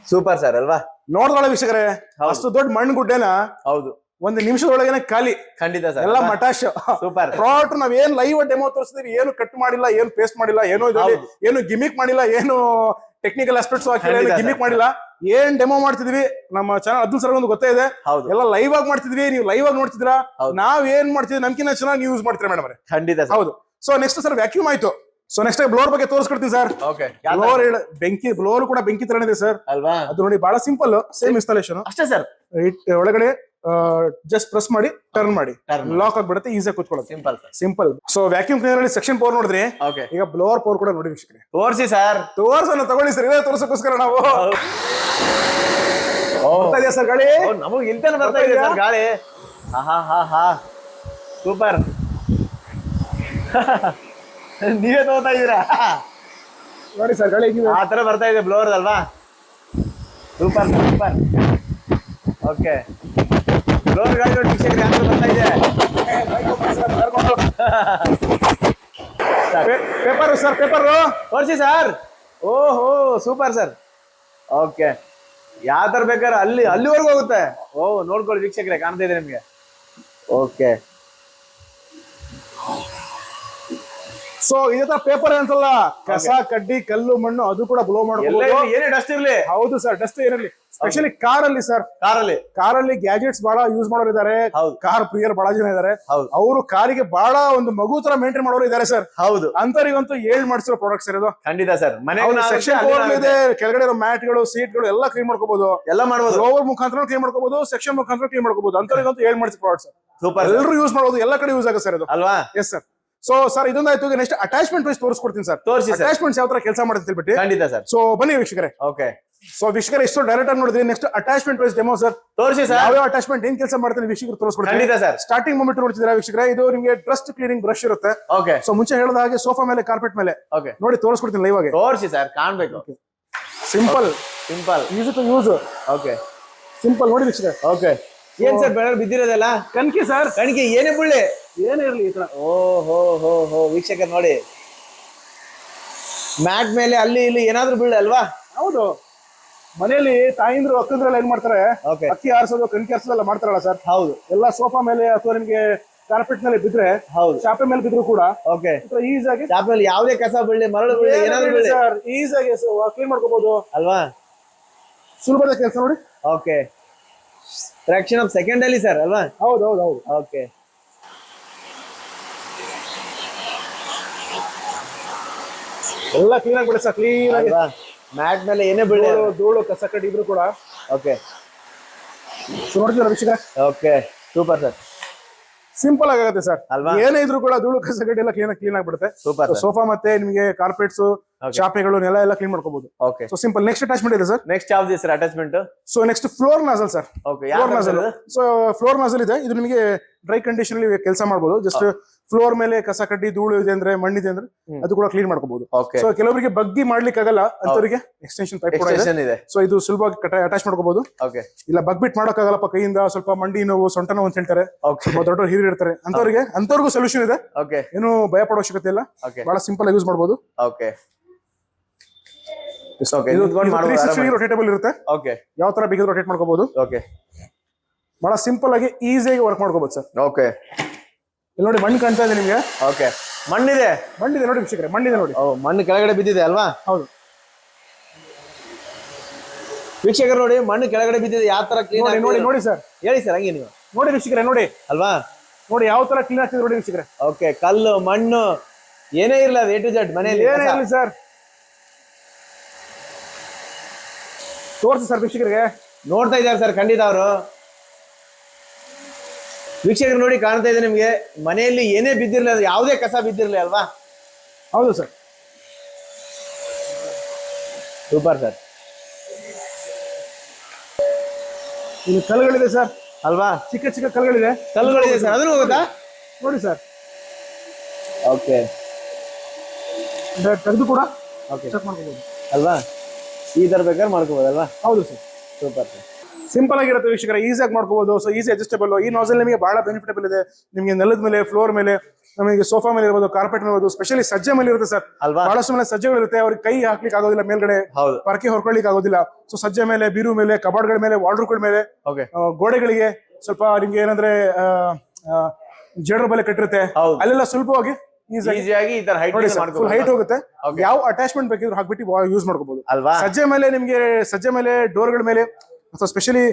ಸೂಪರ್ ಸರ್ ಅಲ್ವಾ? ನೋಡ್ದೊಳ ವೀಕ್ಷಕರೇ ಅಷ್ಟು ದೊಡ್ಡ ಮಣ್ಣು ಗುಡ್ಡೆನ ಹೌದು. ಒಂದು ನಿಮಿಷದೊಳಗೇನೆ ಖಾಲಿ. ಖಂಡಿತ ಸರ್ ಎಲ್ಲ ಮಟಾಶ್. ಸೂಪರ್ ಪ್ರಾಡಕ್ಟ್ ನಾವ್ ಏನ್ ಲೈವ್ ಡೆಮೋ ತೋರಿಸಿದ್ರಿ ಏನು ಕಟ್ ಮಾಡಿಲ್ಲ ಏನು ಪೇಸ್ಟ್ ಮಾಡಿಲ್ಲ ಏನು. ಏನು ಗಿಮಿಕ್ ಮಾಡಿಲ್ಲ ಏನು ಟೆಕ್ನಿಕಲ್ ಆಸ್ಪೆಕ್ಟ್ಸ್ ಗಿಮಿಕ್. ಮಾಡಿಲ್ಲ ಏನ್ ಡೆಮೋ ಮಾಡ್ತಿದ್ವಿ ನಮ್ಮ ಚಾನಲ್ ಅಬ್ದುಲ್ ಸರ್ ಒಂದು ಗೊತ್ತೇ ಇದೆ ಹೌದು. ಎಲ್ಲ ಲೈವ್ ಆಗಿ ಮಾಡ್ತಿದ್ವಿ ನೀವು ಲೈವ್ ಆಗಿ ನೋಡ್ತಿದ್ರ. ನಾವ್ ಏನ್ ಮಾಡ್ತಿದ್ವಿ ನಮ್ಕಿನ್ನ ಚೆನ್ನಾಗಿ ಯೂಸ್ ಮಾಡ್ತೀರಾ ಮೇಡಮ್ ಖಂಡಿತ ಹೌದು. ಸೊ ನೆಕ್ಸ್ಟ್ ಸರ್ ವ್ಯಾಕ್ಯೂಮ್ ಆಯ್ತು. ಸೊ ನೆಕ್ಸ್ಟ್ ಬ್ಲೋರ್ ಬಗ್ಗೆ ತೋರಿಸ್ಕೊಡ್ತೀನಿ ಸರ್. ಓಕೆ ಬ್ಲೋರ್ ಬೆಂಕಿ ಬ್ಲೋರ್ ಕೂಡ ಬೆಂಕಿ ತರನೇ ಇದೆ ಸರ್. ಅಲ್ವಾ? ಅದು ನೋಡಿ ಬಹಳ ಸಿಂಪಲ್ ಸೇಮ್ ಇನ್ಸ್ಟಾಲೇಷನ್ ಅಷ್ಟೇ ಸರ್. ಒಳಗಡೆ ಜಸ್ಟ್ ಪ್ರೆಸ್ ಮಾಡಿ ಟರ್ನ್ ಮಾಡಿ. ಲಾಕ್ ಆಗ್ಬಿಡುತ್ತೆ ಈಸಿಯಾಗಿ ಕೂತ್ಕೊಳ್ಳೋದು. Simple sir simple so vacuum cleaner ಅಲ್ಲಿ ಸೆಕ್ಷನ್ ಪವರ್ ನೋಡಿದ್ರಿ? ಓಕೆ ಈಗ ಬ್ಲೋವರ್ ಪವರ್ ಕೂಡ ನೋಡಿ ವೀಕ್ಷಕರೇ. ತೋರಿಸಿ ಸರ್ ತೋರ್ಸೋಣ ತಗೊಳ್ಳಿ ಸರ್ ಇದೇ ತೋರ್ಸಕ್ಕೋಸ್ಕರ ನಾವು. ಬರ್ತಾ ಇದೆಯಾ ಸರ್ ಗಾಳಿ? ನಮಗ್ ಇಲ್ತಾನೆ ಬರ್ತಾ ಇದೆ ಸರ್ ಗಾಳಿ? ಹಾ ಹಾ ಹಾ. ಸೂಪರ್ (laughs) ನೀವೇ ತಗೋತಾ ಇದೀರಾ? ನೋಡಿ ಸರ್ ಗಾಳಿ ಆ ತರ ಬರ್ತಾ ಇದೆ ಬ್ಲೋವರ್ ಅಲ್ವಾ super super okay paper sir paper ತೋರಿಸಿ ಸರ್ ಓಹೋ ಸೂಪರ್ ಸರ್ ಓಕೆ ಯಾವ ತರ ಬೇಕಾದ್ರೆ ಅಲ್ಲಿ ಅಲ್ಲಿವರೆಗೂ ಹೋಗುತ್ತೆ. ಓ ನೋಡ್ಕೊಳ್ಳಿ ವೀಕ್ಷಕರೇ ಕಾಣ್ತಾ ಇದೆ ನಿಮ್ಗೆ. ಓಕೆ ಸೊ ಇದೇ ತರ ಪೇಪರ್ ಅಂತಲ್ಲ ಕಸ ಕಡ್ಡಿ ಕಲ್ಲು ಮಣ್ಣು ಅದು ಕೂಡ ಬ್ಲೋ ಮಾಡಬಹುದು ಮಾಡ್ಬೋದು ಏನೇ ಡಸ್ಟ್ ಇರ್ಲಿ. ಹೌದು ಸರ್ ಡಸ್ಟ್ ಏನಿರಲಿ. ಸ್ಪೆಷಲಿ ಕಾರ್ ಅಲ್ಲಿ ಸರ್ ಕಾರಲ್ಲಿ ಕಾರ್ ಅಲ್ಲಿ ಗ್ಯಾಜೆಟ್ಸ್ ಬಹಳ ಯೂಸ್ ಮಾಡೋರು ಇದಾರೆ. ಕಾರ್ ಪ್ರಿಯರ್ ಬಹಳ ಜನ ಇದಾರೆ. ಅವರು ಕಾರಿಗೆ ಬಹಳ ಒಂದು ಮಗು ತರ ಮೇಂಟೈನ್ ಮಾಡೋರು ಇದಾರೆ ಸರ್ ಹೌದು. ಅಂತವರಿಗಂತೂ ಏಳ್ ಮಾಡಿಸಿರೋ ಪ್ರಾಡಕ್ಟ್ಸ್ ಇದು. ಖಂಡಿತ ಸರ್ ಮನೆ ಇದೆ ಕೆಳಗಡೆ ಇರೋ ಮ್ಯಾಟ್ಗಳು ಸೀಟ್ಗಳು ಎಲ್ಲ ಕ್ಲೀನ್ ಮಾಡ್ಕೋಬಹುದು ಎಲ್ಲ ಮಾಡಬಹುದು ಲೋವರ್ ಮುಖಾಂತರ ಕ್ಲೀನ್ ಮಾಡ್ಕೋಬಹುದು ಸೆಕ್ಷನ್ ಮುಖಾಂತರ ಕ್ಲೀನ್ ಮಾಡ್ಕೋಬಹುದು ಅಂತವರಿಗಂತೂ ಏಳು ಮಾಡಿಸಿ ಪ್ರಾಡಕ್ಟ್ಸ್ ಸೂಪರ್ ಎಲ್ಲರೂ ಯೂಸ್ ಮಾಡಬಹುದು ಎಲ್ಲ ಕಡೆ ಯೂಸ್ ಆಗುತ್ತೆ ಸರ್ ಇದು. ಅಲ್ವಾ? ಎಸ್ ಸರ್ ಸೊ ಸರ್ ಇದೊಂದಾಯ್ತು. ನೆಕ್ಸ್ಟ್ ಅಟ್ಯಾಚ್ಮೆಂಟ್ ವೈಸ್ ತೋರಿಸ್ಕೊಡ್ತೀನಿ ಸರ್ ತೋರಿಸಿ ಅಟ್ಯಾಚ್ಮೆಂಟ್ ಅಟ್ಯಾಚ್ಮೆಂಟ್ಸ್ ಯಾವ ತರ ಕೆಲಸ ಮಾಡುತ್ತೆ ಹೇಳ್ಬಿಟ್ಟು ಖಂಡಿತ ಸರ್ ಸೊ ಬನ್ನಿ ವೀಕ್ಷಕರೇ. ಓಕೆ ಸೊ ವೀಕ್ಷಕರ ಇಷ್ಟು ಡೈರೆಕ್ಟ್ ಆಗಿ ನೋಡಿದ್ರಿ. Next attachment wise demo sir ತೋರಿಸಿ ಸರ್ ಯಾವ ಅಟ್ಯಾಚ್ಮೆಂಟ್ ಏನ್ ಕೆಲಸ ಮಾಡ್ತೀನಿ ವೀಕ್ಷಕರು ತೋರಿಸ್ಕೊಡ್ತೀನಿ. ಖಂಡಿತ ಸರ್ ಸ್ಟಾರ್ಟಿಂಗ್ ಮೂಮೆಂಟ್ ನೋಡ್ತಿದ್ದೀರಾ ವೀಕ್ಷಕರೇ? ಇದು ನಿಮಗೆ ಡ್ರಸ್ಟ್ ಕ್ಲೀನಿಂಗ್ ಬ್ರಷ್ ಇರುತ್ತೆ. ಓಕೆ ಸೊ ಮುಂಚೆ ಹೇಳಿದ ಹಾಗೆ ಸೋಫಾ ಮೇಲೆ ಕಾರ್ಪೆಟ್ ಮೇಲೆ. ಓಕೆ ನೋಡಿ ತೋರಿಸ್ಕೊಡ್ತೀನಿ ಲೈವ್ ಆಗಿ. ತೋರಿಸಿ sir ಕಾಣ್ಬೇಕು. Simple simple use to use okay simple ನೋಡಿ ವೀಕ್ಷಕರೇ. ಓಕೆ ಏನ್ ಸರ್ ಬೆಳಗ್ಗೆ ಬಿದ್ದಿರೋದಲ್ಲ? ಕಣಕಿ ಸರ್ ಕಣಕಿ ಏನೇ ಬುಳ್ಳಿ? ಏನೇ ಇರಲಿ ಈ ತರ. ಓ ಹೋ ಹೋ. ಹೋ ವೀಕ್ಷಕರ್ ನೋಡಿ. ಮ್ಯಾಟ್ ಮೇಲೆ ಅಲ್ಲಿ ಇಲ್ಲಿ ಏನಾದ್ರೂ ಬೀಳ ಅಲ್ವಾ ಹೌದು. ಮನೆಯಲ್ಲಿ ತಾಯಿಂದ್ರು ಅಕ್ಕಂದ್ರೆಲ್ಲ ಏನ್ ಮಾಡ್ತಾರೆ? ಓಕೆ ಅಕ್ಕಿ ಆರಿಸೋದು ಕಣ್ಕಿ ಆರಿಸೋದೆಲ್ಲ ಮಾಡ್ತಾರಲ್ಲ ಸರ್? ಹೌದು. ಎಲ್ಲ ಸೋಫಾ ಮೇಲೆ ಅಥವಾ ನಿಮ್ಗೆ ಕಾರ್ಪೆಟ್ ಮೇಲೆ ಬಿದ್ರೆ ಹೌದು. ಚಾಪೆ ಮೇಲೆ ಬಿದ್ರು ಕೂಡ ಓಕೆ ಈಸಿಯಾಗಿ ಆಗಿ ಮೇಲೆ ಯಾವುದೇ ಕಸ ಬೀಳಿ ಮರಳು ಬೀಳಿ ಏನಾದ್ರು ಬೀಳಿ ಸರ್ ಈಸಿಯಾಗಿ ಕ್ಲೀನ್ ಮಾಡ್ಕೋಬಹುದು ಅಲ್ವಾ? ಸುಲಭದ ಕೆಲಸ ನೋಡಿ. ಓಕೆ ಫ್ರಾಕ್ಷನ್ ಆಫ್ ಸೆಕೆಂಡ್ ಅಲ್ಲಿ ಸರ್ ಅಲ್ವಾ? ಹೌದು ಹೌದು ಹೌದು. ಓಕೆ ಎಲ್ಲ ಕ್ಲೀನ್ ಆಗಿ ಬಿಡಿ ಸರ್ ಕ್ಲೀನ್ ಆಗಿ. ಮ್ಯಾಟ್ ಮೇಲೆ ಏನೇ ಬೆಳೆಯೋ ಧೂಳು, ಕಸ ಕಡ್ಡಿ ಇದ್ರು ಕೂಡ. ಓಕೆ ನೋಡ್ತೀರಾ ಓಕೆ ಸೂಪರ್ ಸರ್ ಸಿಂಪಲ್ ಆಗುತ್ತೆ ಸರ್ ಅಲ್ವಾ? ಏನೇ ಇದ್ರು ಕೂಡ ಧೂಳು ಕಸ ಕಡ್ಡಿ ಎಲ್ಲ ಕ್ಲೀನ್ ಕ್ಲೀನ್ ಆಗ್ಬಿಡುತ್ತೆ. ಸೂಪರ್ ಸೋಫಾ ಮತ್ತೆ ನಿಮಗೆ ಕಾರ್ಪೆಟ್ಸ್. ಚಾಪೆಗಳು ನೆಲ ಎಲ್ಲ ಕ್ಲೀನ್ ಮಾಡ್ಕೋಬಹುದು okay so simple next attachment ಇದೆ ಸರ್ ನೆಕ್ಸ್ಟ್ ಯಾವ್ದು sir attachment so next floor nozzle sir okay floor nozzle so floor nozzle ಇದೆ. ಇದು ನಿಮಗೆ ಡ್ರೈ ಕಂಡೀಷನ್ ಅಲ್ಲಿ ಕೆಲಸ ಮಾಡಬಹುದು ಜಸ್ಟ್ ಫ್ಲೋರ್ ಮೇಲೆ ಕಸ ಕಡ್ಡಿ ಧೂಳು ಇದೆ ಅಂದ್ರೆ ಮಣ್ಣಿದೆ ಅಂದ್ರೆ ಅದು ಕೂಡ ಕ್ಲೀನ್ ಮಾಡ್ಕೋಬಹುದು ಓಕೆ ಸೊ ಕೆಲವರಿಗೆ ಬಗ್ಗಿ ಮಾಡ್ಲಿಕ್ಕೆ ಆಗಲ್ಲ ಅಂತವರಿಗೆ ಎಕ್ಸ್ಟೆನ್ಷನ್ ಪೈಪ್ ಕೂಡ ಇದೆ. ಸೊ ಇದು. ಸುಲಭವಾಗಿ ಅಟ್ಯಾಚ್ ಮಾಡ್ಕೋಬಹುದು ಇಲ್ಲ ಬಗ್ಬಿಟ್ ಮಾಡೋಕ್ಕಾಗಲ್ಲಪ್ಪ ಕೈಯಿಂದ ಸ್ವಲ್ಪ ಮಂಡಿ ನೋವು ಸೊಂಟ ನೋವು ಅಂತ ಹೇಳ್ತಾರೆ. ಸ್ವಲ್ಪ ದೊಡ್ಡ ಹಿರಿಯರು ಇರ್ತಾರೆ ಅಂತವರಿಗೆ ಅಂತವ್ರಿಗೂ ಸೊಲ್ಯೂಷನ್ ಇದೆ. ಏನು ಭಯ ಪಡೋ ಅವಶ್ಯಕತೆ ಇಲ್ಲ. ಬಹಳ ಸಿಂಪಲ್ ಆಗಿ ಯೂಸ್ ಮಾಡಬಹುದು ರೊಟೇಟಬಲ್ ಇರುತ್ತೆ. ಯಾವ ತರ ಬೇಕಿದ್ರು ರೊಟೇಟ್ ಮಾಡ್ಕೋಬಹುದು ಓಕೆ ಬಹಳ ಸಿಂಪಲ್ ಆಗಿ ಈಸಿಯಾಗಿ ವರ್ಕ್ ಮಾಡ್ಕೋಬಹುದು ಸರ್ ಓಕೆ ಇಲ್ಲಿ ನೋಡಿ ಮಣ್ಣು ಕಾಣ್ತಾ ಇದೆ ನಿಮ್ಗೆ? ಓಕೆ. ಮಣ್ಣಿದೆ? ಮಣ್ಣಿದೆ ನೋಡಿ ವೀಕ್ಷಕರೇ ಮಣ್ಣಿದೆ ನೋಡಿ. ಓ ಮಣ್ಣು ಕೆಳಗಡೆ ಬಿದ್ದಿದೆ ಅಲ್ವಾ? ಹೌದು. ವೀಕ್ಷಕರು ನೋಡಿ ಮಣ್ಣು ಕೆಳಗಡೆ ಬಿದ್ದಿದೆ ಯಾವ ತರ ಕ್ಲೀನ್ ನೋಡಿ ನೋಡಿ ನೋಡಿ ಸರ್. ಹೇಳಿ ಸರ್ ಹಂಗೆ ನೀವು. ನೋಡಿ ವೀಕ್ಷಕರೇ ನೋಡಿ. ಅಲ್ವಾ? ನೋಡಿ ಯಾವ ತರ ಕ್ಲೀನ್ ಆಗ್ತಿದೆ ನೋಡಿ ವೀಕ್ಷಕರೇ. ಓಕೆ ಕಲ್ಲು ಮಣ್ಣು ಏನೇ ಇರಲ್ಲ ಎ ಟು ಜೆಡ್ ಮನೆಯಲ್ಲಿ ಏನೇ ಇರಲಿ ಸರ್. ತೋರಿಸಿ ಸರ್ ವೀಕ್ಷಕರಿಗೆ. ನೋಡ್ತಾ ಇದ್ದಾರೆ ಸರ್ ಖಂಡಿತ ಅವರು. ವೀಕ್ಷಕರು ನೋಡಿ ಕಾಣ್ತಾ ಇದೆ ನಿಮಗೆ. ಮನೆಯಲ್ಲಿ ಏನೇ ಬಿದ್ದಿರಲಿಲ್ಲ ಅದು ಯಾವುದೇ ಕಸ ಬಿದ್ದಿರಲಿ ಅಲ್ವಾ? ಹೌದು ಸರ್. Super sir. ಇಲ್ಲಿ ಕಲ್ಲುಗಳಿದೆ ಸರ್. ಅಲ್ವಾ? ಚಿಕ್ಕ ಚಿಕ್ಕ ಕಲ್ಲುಗಳಿದೆ. ಕಲ್ಲುಗಳಿದೆ ಸರ್. ಅದನ್ನು ಹೋಗುತ್ತಾ? ನೋಡಿ ಸರ್. ಓಕೆ. ತೆಗೆದು ಕೂಡ ಓಕೆ. ಚೆಕ್ ಮಾಡ್ಕೋಬೋದು. ಅಲ್ವಾ? ಈ ಥರ ಬೇಕಾದ್ರೆ ಮಾಡ್ಕೋಬೋದಲ್ವಾ? ಹೌದು ಸರ್. Super sir. ಸಿಂಪಲ್ ಆಗಿರುತ್ತೆ ವೀಕ್ಷಕರ ಈಸಿಯಾಗಿ ಮಾಡ್ಕೋಬಹುದು ಸೊ ಈಸಿ ಅಡ್ಜಸ್ಟೇಬಲ್ ಈ ನಾಸಲ್ ನಿಮಗೆ ಬಹಳ ಬೆನಿಫಿಟಬಲ್ ಇದೆ. ನಿಮಗೆ ನೆಲದ ಮೇಲೆ ಫ್ಲೋರ್ ಮೇಲೆ ನಮಗೆ ಸೋಫಾ ಮೇಲೆ ಇರ್ಬೋದು ಕಾರ್ಪೆಟ್ ಮೇಲೆ ಇರಬಹುದು ಸ್ಪೆಷಲಿ ಸಜ್ಜೆ ಮೇಲೆ ಇರುತ್ತೆ ಸರ್. ಬಹಳಷ್ಟು ಮೇಲೆ ಸಜ್ಜೆಗಳು ಇರುತ್ತೆ. ಅವ್ರಿಗೆ ಕೈ ಹಾಕ್ಲಿಕ್ಕೆ ಆಗೋದಿಲ್ಲ ಮೇಲ್ಗಡೆ ಹೌದು. ಪರಕೆ ಹೊರ್ಕೊಳ್ಳಿಕ್ಕೆ ಆಗೋದಿಲ್ಲ. ಸೊ ಸಜ್ಜೆ ಮೇಲೆ ಬೀರು ಮೇಲೆ ಕಬಾಡ್ಗಳ ಮೇಲೆ ವಾರ್ಡ್ಗಳ ಮೇಲೆ ಗೋಡೆಗಳಿಗೆ ಸ್ವಲ್ಪ ನಿಮ್ಗೆ ಏನಂದ್ರೆ ಜಡರ ಬಲೆ ಕಟ್ಟಿರುತ್ತೆ. ಅಲ್ಲೆಲ್ಲ ಸುಲಭವಾಗಿ ಈಸಿ ಈಸಿಯಾಗಿ ಈ ತರ ಹೈಟ್ ಫುಲ್ ಹೈಟ್ ಹೋಗುತ್ತೆ. ಯಾವ ಅಟ್ಯಾಚ್ಮೆಂಟ್ ಬೇಕಿದ್ರು ಹಾಕ್ಬಿಟ್ಟು ಯೂಸ್ ಮಾಡ್ಕೋಬಹುದು ಅಲ್ವಾ? ಸಜ್ಜೆ ಮೇಲೆ ನಿಮ್ಗೆ ಸಜ್ಜೆ ಮೇಲೆ ಡೋರ್ಗಳ ಮೇಲೆ ಅಥವಾ ಸ್ಪೆಷಲಿ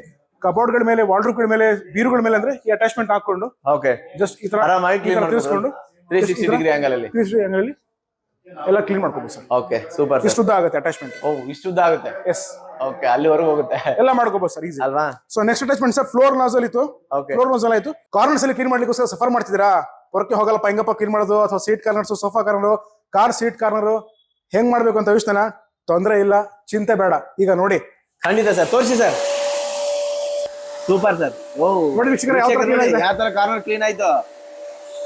ಕಬೋರ್ಡ್ಗಳ ಮೇಲೆ ವಾಲ್ಡ್ರೂಪ್ಗಳ ಮೇಲೆ ಬೀರುಗಳ ಮೇಲೆ ಅಂದ್ರೆ ಈ ಅಟ್ಯಾಚ್ಮೆಂಟ್ ಹಾಕೊಂಡು ಓಕೆ ಜಸ್ಟ್ ಈ ತರ ಆರಾಮಾಗಿ ತಿರ್ಸ್ಕೊಂಡು ಸಿಕ್ಸ್ಟಿ ಡಿಗ್ರಿ ಆಂಗಲ್ ಅಲ್ಲಿ. ಅಂಗಲ್ಲಿ ಎಲ್ಲ ಕ್ಲೀನ್ ಮಾಡ್ಕೋಬಹುದು ಸರ್ ಓಕೆ ಸೂಪರ್ ಸರ್ ಇಷ್ಟು ಉದ್ದ ಆಗುತ್ತೆ ಅಟ್ಯಾಚ್ಮೆಂಟ್ ಓ ಇಷ್ಟು ಉದ್ದ ಆಗುತ್ತೆ? ಎಸ್ ಓಕೆ ಅಲ್ಲಿವರೆಗೂ ಹೋಗುತ್ತೆ. ಎಲ್ಲ ಮಾಡ್ಕೋಬಹುದು ಸರ್ ಈಸಿ ಅಲ್ವಾ? So next attachment sir floor nozzle ಇತ್ತು. ಓಕೆ ಫ್ಲೋರ್ ನಾಸಲ್ ಆಯ್ತು ಕಾರ್ನರ್ಸ್ ಅಲ್ಲಿ ಕ್ಲೀನ್ ಮಾಡ್ಲಿಕ್ಕೋಸ್ಕರ ಸಫರ್ ಮಾಡ್ತಿದ್ದೀರಾ? ಹೊರಕ್ಕೆ ಹೋಗಲ್ಲಪ್ಪ ಹೆಂಗಪ್ಪ ಕ್ಲೀನ್ ಮಾಡೋದು ಅಥವಾ seat corners sofa corner car seat corner ಹೆಂಗ್ ಮಾಡ್ಬೇಕು ಅಂತ ಯೋಚನೆ ತೊಂದರೆ ಇಲ್ಲ ಚಿಂತೆ ಬೇಡ. ಈಗ ನೋಡಿ ಖಂಡಿತ ಸರ್ ತೋರಿಸಿ ಸರ್. Super sir. ಓ ನೋಡಿ ವೀಕ್ಷಕರೇ, ಯಾವ ತರ clean ಆಗಿದೆ? ಯಾವ ತರ ಕಾರ್ನರ್ ಕ್ಲೀನ್ ಆಯ್ತು?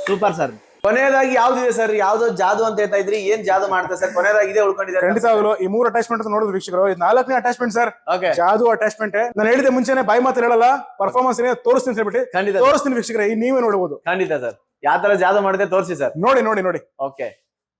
Super sir. ಕೊನೆಯದಾಗಿ ಯಾವ್ದಿದೆ ಸರ್? ಯಾವ್ದೋ ಜಾದು ಅಂತ ಹೇಳ್ತಾ ಇದ್ರಿ ಏನ್ ಜಾದು ಮಾಡ್ತಾ ಸರ್? ಕೊನೆಯದಾಗಿ ಇದೇ ಉಳ್ಕೊಂಡಿದ್ದಾರೆ. ಖಂಡಿತವಾಗ್ಲು ಈ ಮೂರು ಅಟ್ಯಾಚ್ಮೆಂಟ್ ನೋಡಿದ್ರು ವೀಕ್ಷಕರು. ಇದು ನಾಲ್ಕನೇ ಅಟ್ಯಾಚ್ಮೆಂಟ್ ಸರ್. ಓಕೆ ಜಾದು ಅಟ್ಯಾಚ್ಮೆಂಟ್ ನಾನು ಹೇಳಿದೆ ಮುಂಚೆನೆ ಬಾಯಿ ಮಾತು ಹೇಳಲ್ಲ ಪರ್ಫಾರ್ಮೆನ್ಸ್ ಏನೇ ತೋರಿಸ್ತೀನಿ ಅಂತ ಹೇಳ್ಬಿಟ್ಟು ಖಂಡಿತ ತೋರಿಸ್ತೀನಿ ವೀಕ್ಷಕರ ಈ ನೀವೇ ನೋಡಬಹುದು ಖಂಡಿತ ಸರ್. ಯಾವ ತರ ಜಾದು ಮಾಡಿದೆ ತೋರಿಸಿ ಸರ್. ನೋಡಿ ನೋಡಿ ನೋಡಿ. ಓಕೆ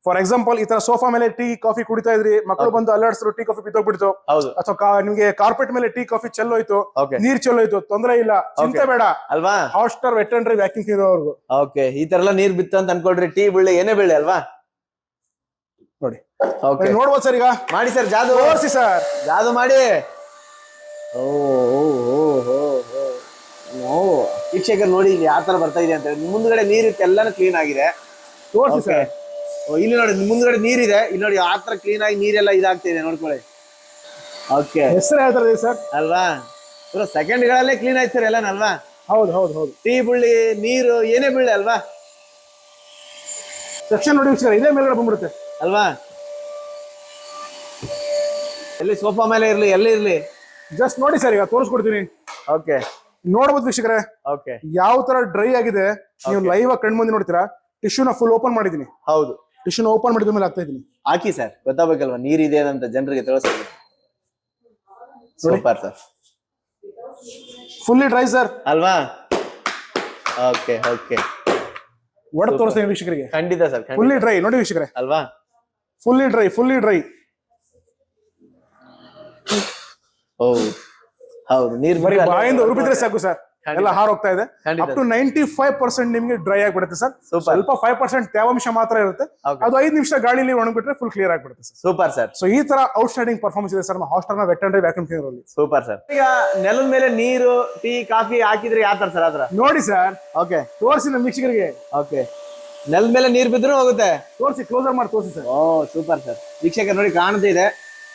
ಫಾರ್ ಎಕ್ಸಾಂಪಲ್ ಈ ತರ ಸೋಫಾ ಮೇಲೆ ಟೀ ಕಾಫಿ ಕುಡಿತಾ ಇದ್ರಿ ಮಕ್ಕಳು ಬಂದು ಅಲ್ಲಾಡಿಸಿದ್ರು ಟೀ ಕಾಫಿ ಬಿದ್ದೋಗ್ಬಿಡ್ತು ಹೌದು. ಅಥವಾ ನಿಮ್ಗೆ ಕಾರ್ಪೆಟ್ ಮೇಲೆ ಟೀ ಕಾಫಿ ಚೆಲ್ಲೋಯ್ತು ನೀರ್ ಚೆಲ್ಲೋಯ್ತು ತೊಂದರೆ ಇಲ್ಲ ಚಿಂತೆ ಬೇಡ. ಅಲ್ವಾ? Hotstar wet and dry vacuum ಕ್ಲೀನರ್ವರೆಗೂ okay ಈ ತರ ಎಲ್ಲ ನೀರ್ ಬಿತ್ತು ಅಂತ ಅನ್ಕೊಳ್ರಿ ಟೀ ಬೀಳಿ ಏನೇ ಬೀಳಿ ಅಲ್ವಾ? ನೋಡಿ. ನೋಡ್ಬೋದು ಸರ್ ಈಗ. ಮಾಡಿ ಸರ್ ಜಾದು. ಓಡಿಸಿ ಸರ್. ಜಾದು ಮಾಡಿ. ಓ ವೀಕ್ಷಕರು ನೋಡಿ ಇಲ್ಲಿ ಯಾವ ತರ ಬರ್ತಾ ಇದೆ ಅಂತ ಮುಂದ್ಗಡೆ ನೀರ್ ಇತ್ತು ಎಲ್ಲಾನು ಕ್ಲೀನ್ ಆಗಿದೆ. ತೋರಿಸಿ ಸರ್. ಇಲ್ಲಿ ನೋಡಿ ಮುಂದ್ಗಡೆ ನೀರಿದೆ. ಇಲ್ಲಿ ನೋಡಿ ಆ ತರ ಕ್ಲೀನ್ ಆಗಿ ನೀರೆಲ್ಲ ಇದಾಗ್ತಿದೆ ನೋಡ್ಕೊಳ್ಳಿ. ಓಕೆ ಹೆಸರು ಹೇಳ್ತಾರೆ ಸರ್? ಅಲ್ವಾ? ಸೆಕೆಂಡ್ ಗಳಲ್ಲೇ ಕ್ಲೀನ್ ಆಯ್ತಾರೆ ಸರ್ ಎಲ್ಲಾನು ಅಲ್ವಾ ಹೌದು ಹೌದು ಹೌದು. ಟೀ ಬುಳ್ಳಿ ನೀರು ಏನೇ ಬೀಳಿ ಅಲ್ವಾ? ಸೆಕ್ಷನ್ ನೋಡಿ ಸರ್ ಇದೇ ಮೇಲ್ಗಡೆ ಬಂದ್ಬಿಡುತ್ತೆ. ಅಲ್ವಾ? ಎಲ್ಲಿ ಸೋಫಾ ಮೇಲೆ ಇರ್ಲಿ ಎಲ್ಲಿ ಇರ್ಲಿ? ಜಸ್ಟ್ ನೋಡಿ ಸರ್ ಈಗ ತೋರಿಸ್ಕೊಡ್ತೀನಿ. ಓಕೆ ನೋಡ್ಬೋದು ವೀಕ್ಷಕರೇ ಓಕೆ ಯಾವ ತರ ಡ್ರೈ ಆಗಿದೆ ನೀವು ಲೈವ್ ಆಗಿ ಕಣ್ ಮುಂದೆ ನೋಡ್ತೀರಾ ಟಿಶ್ಯೂನ ಫುಲ್ ಓಪನ್ ಮಾಡಿದೀನಿ ಹೌದು. ಟಿಶ್ಯೂನ ಓಪನ್ ಮಾಡಿದ ಮೇಲೆ ಆಗ್ತಾ ಇದೀನಿ ಹಾಕಿ ಸರ್ ಗೊತ್ತಾಗಬೇಕಲ್ವಾ? ನೀರಿದೆ ಅಂತ ಜನರಿಗೆ ತಿಳಿಸ್ಬೇಕು. Super sir. Fully dry sir ಅಲ್ವಾ? ಓಕೆ ಓಕೆ ಒಡ ತೋರಿಸ್ತೀನಿ ವೀಕ್ಷಕರಿಗೆ. ಖಂಡಿತ ಸರ್ ಫುಲ್ಲಿ ಡ್ರೈ ನೋಡಿ ವೀಕ್ಷಕರೇ. ಅಲ್ವಾ? ಫುಲ್ಲಿ ಡ್ರೈ ಫುಲ್ಲಿ ಡ್ರೈ ಓ ಹೌದು. ನೀರ್ ಬರೀ ಬಾಯಿಂದ ಉರುಪಿದ್ರೆ ಸಾಕು ಸರ್. ಎಲ್ಲ ಹಾರ್ ಹೋಗ್ತಾ ಇದೆ. Up to ninety five percent ನಿಮ್ಗೆ ಡ್ರೈ ಆಗಿಬಿಡುತ್ತೆ ಸರ್. ಸ್ವಲ್ಪ ಫೈವ್ ಪರ್ಸೆಂಟ್ ತೇವಾಂಶ ಮಾತ್ರ ಇರುತ್ತೆ. ಅದು ಐದು ನಿಮಿಷ ಗಾಳಿಲಿ ಒಣಗಿಬಿಟ್ರೆ ಫುಲ್ ಕ್ಲಿಯರ್ ಆಗಿಬಿಡುತ್ತೆ ಸರ್. Super sir. ಸೊ ಈ ತರ ಔಟ್ ಸ್ಟ್ಯಾಂಡಿಂಗ್ ಪರ್ಫಾರ್ಮೆನ್ಸ್ ಇದೆ ಸರ್ ನಮ್ಮ hostel wet and dry vacuum cleaner ಅಲ್ಲಿ. Super sir. ಈಗ ನೆಲದ ಮೇಲೆ ನೀರು ಟೀ ಕಾಫಿ ಹಾಕಿದ್ರೆ ಯಾವ ತರ ಸರ್ ಆತರ ನೋಡಿ ಸರ್. ಓಕೆ. ತೋರಿಸಿ ನಮ್ಮ ಮಿಕ್ಸಿಗರಿಗೆ ಓಕೆ. ನೆಲದ ಮೇಲೆ ನೀರು ಬಿದ್ರು ಹೋಗುತ್ತೆ. ತೋರಿಸಿ ಕ್ಲೋಸರ್ ಮಾಡಿ ತೋರಿಸಿ ಸರ್. ಓ ಸೂಪರ್ ಸರ್. ವೀಕ್ಷಕರು ನೋಡಿ ಕಾಣ್ತಿದೆ.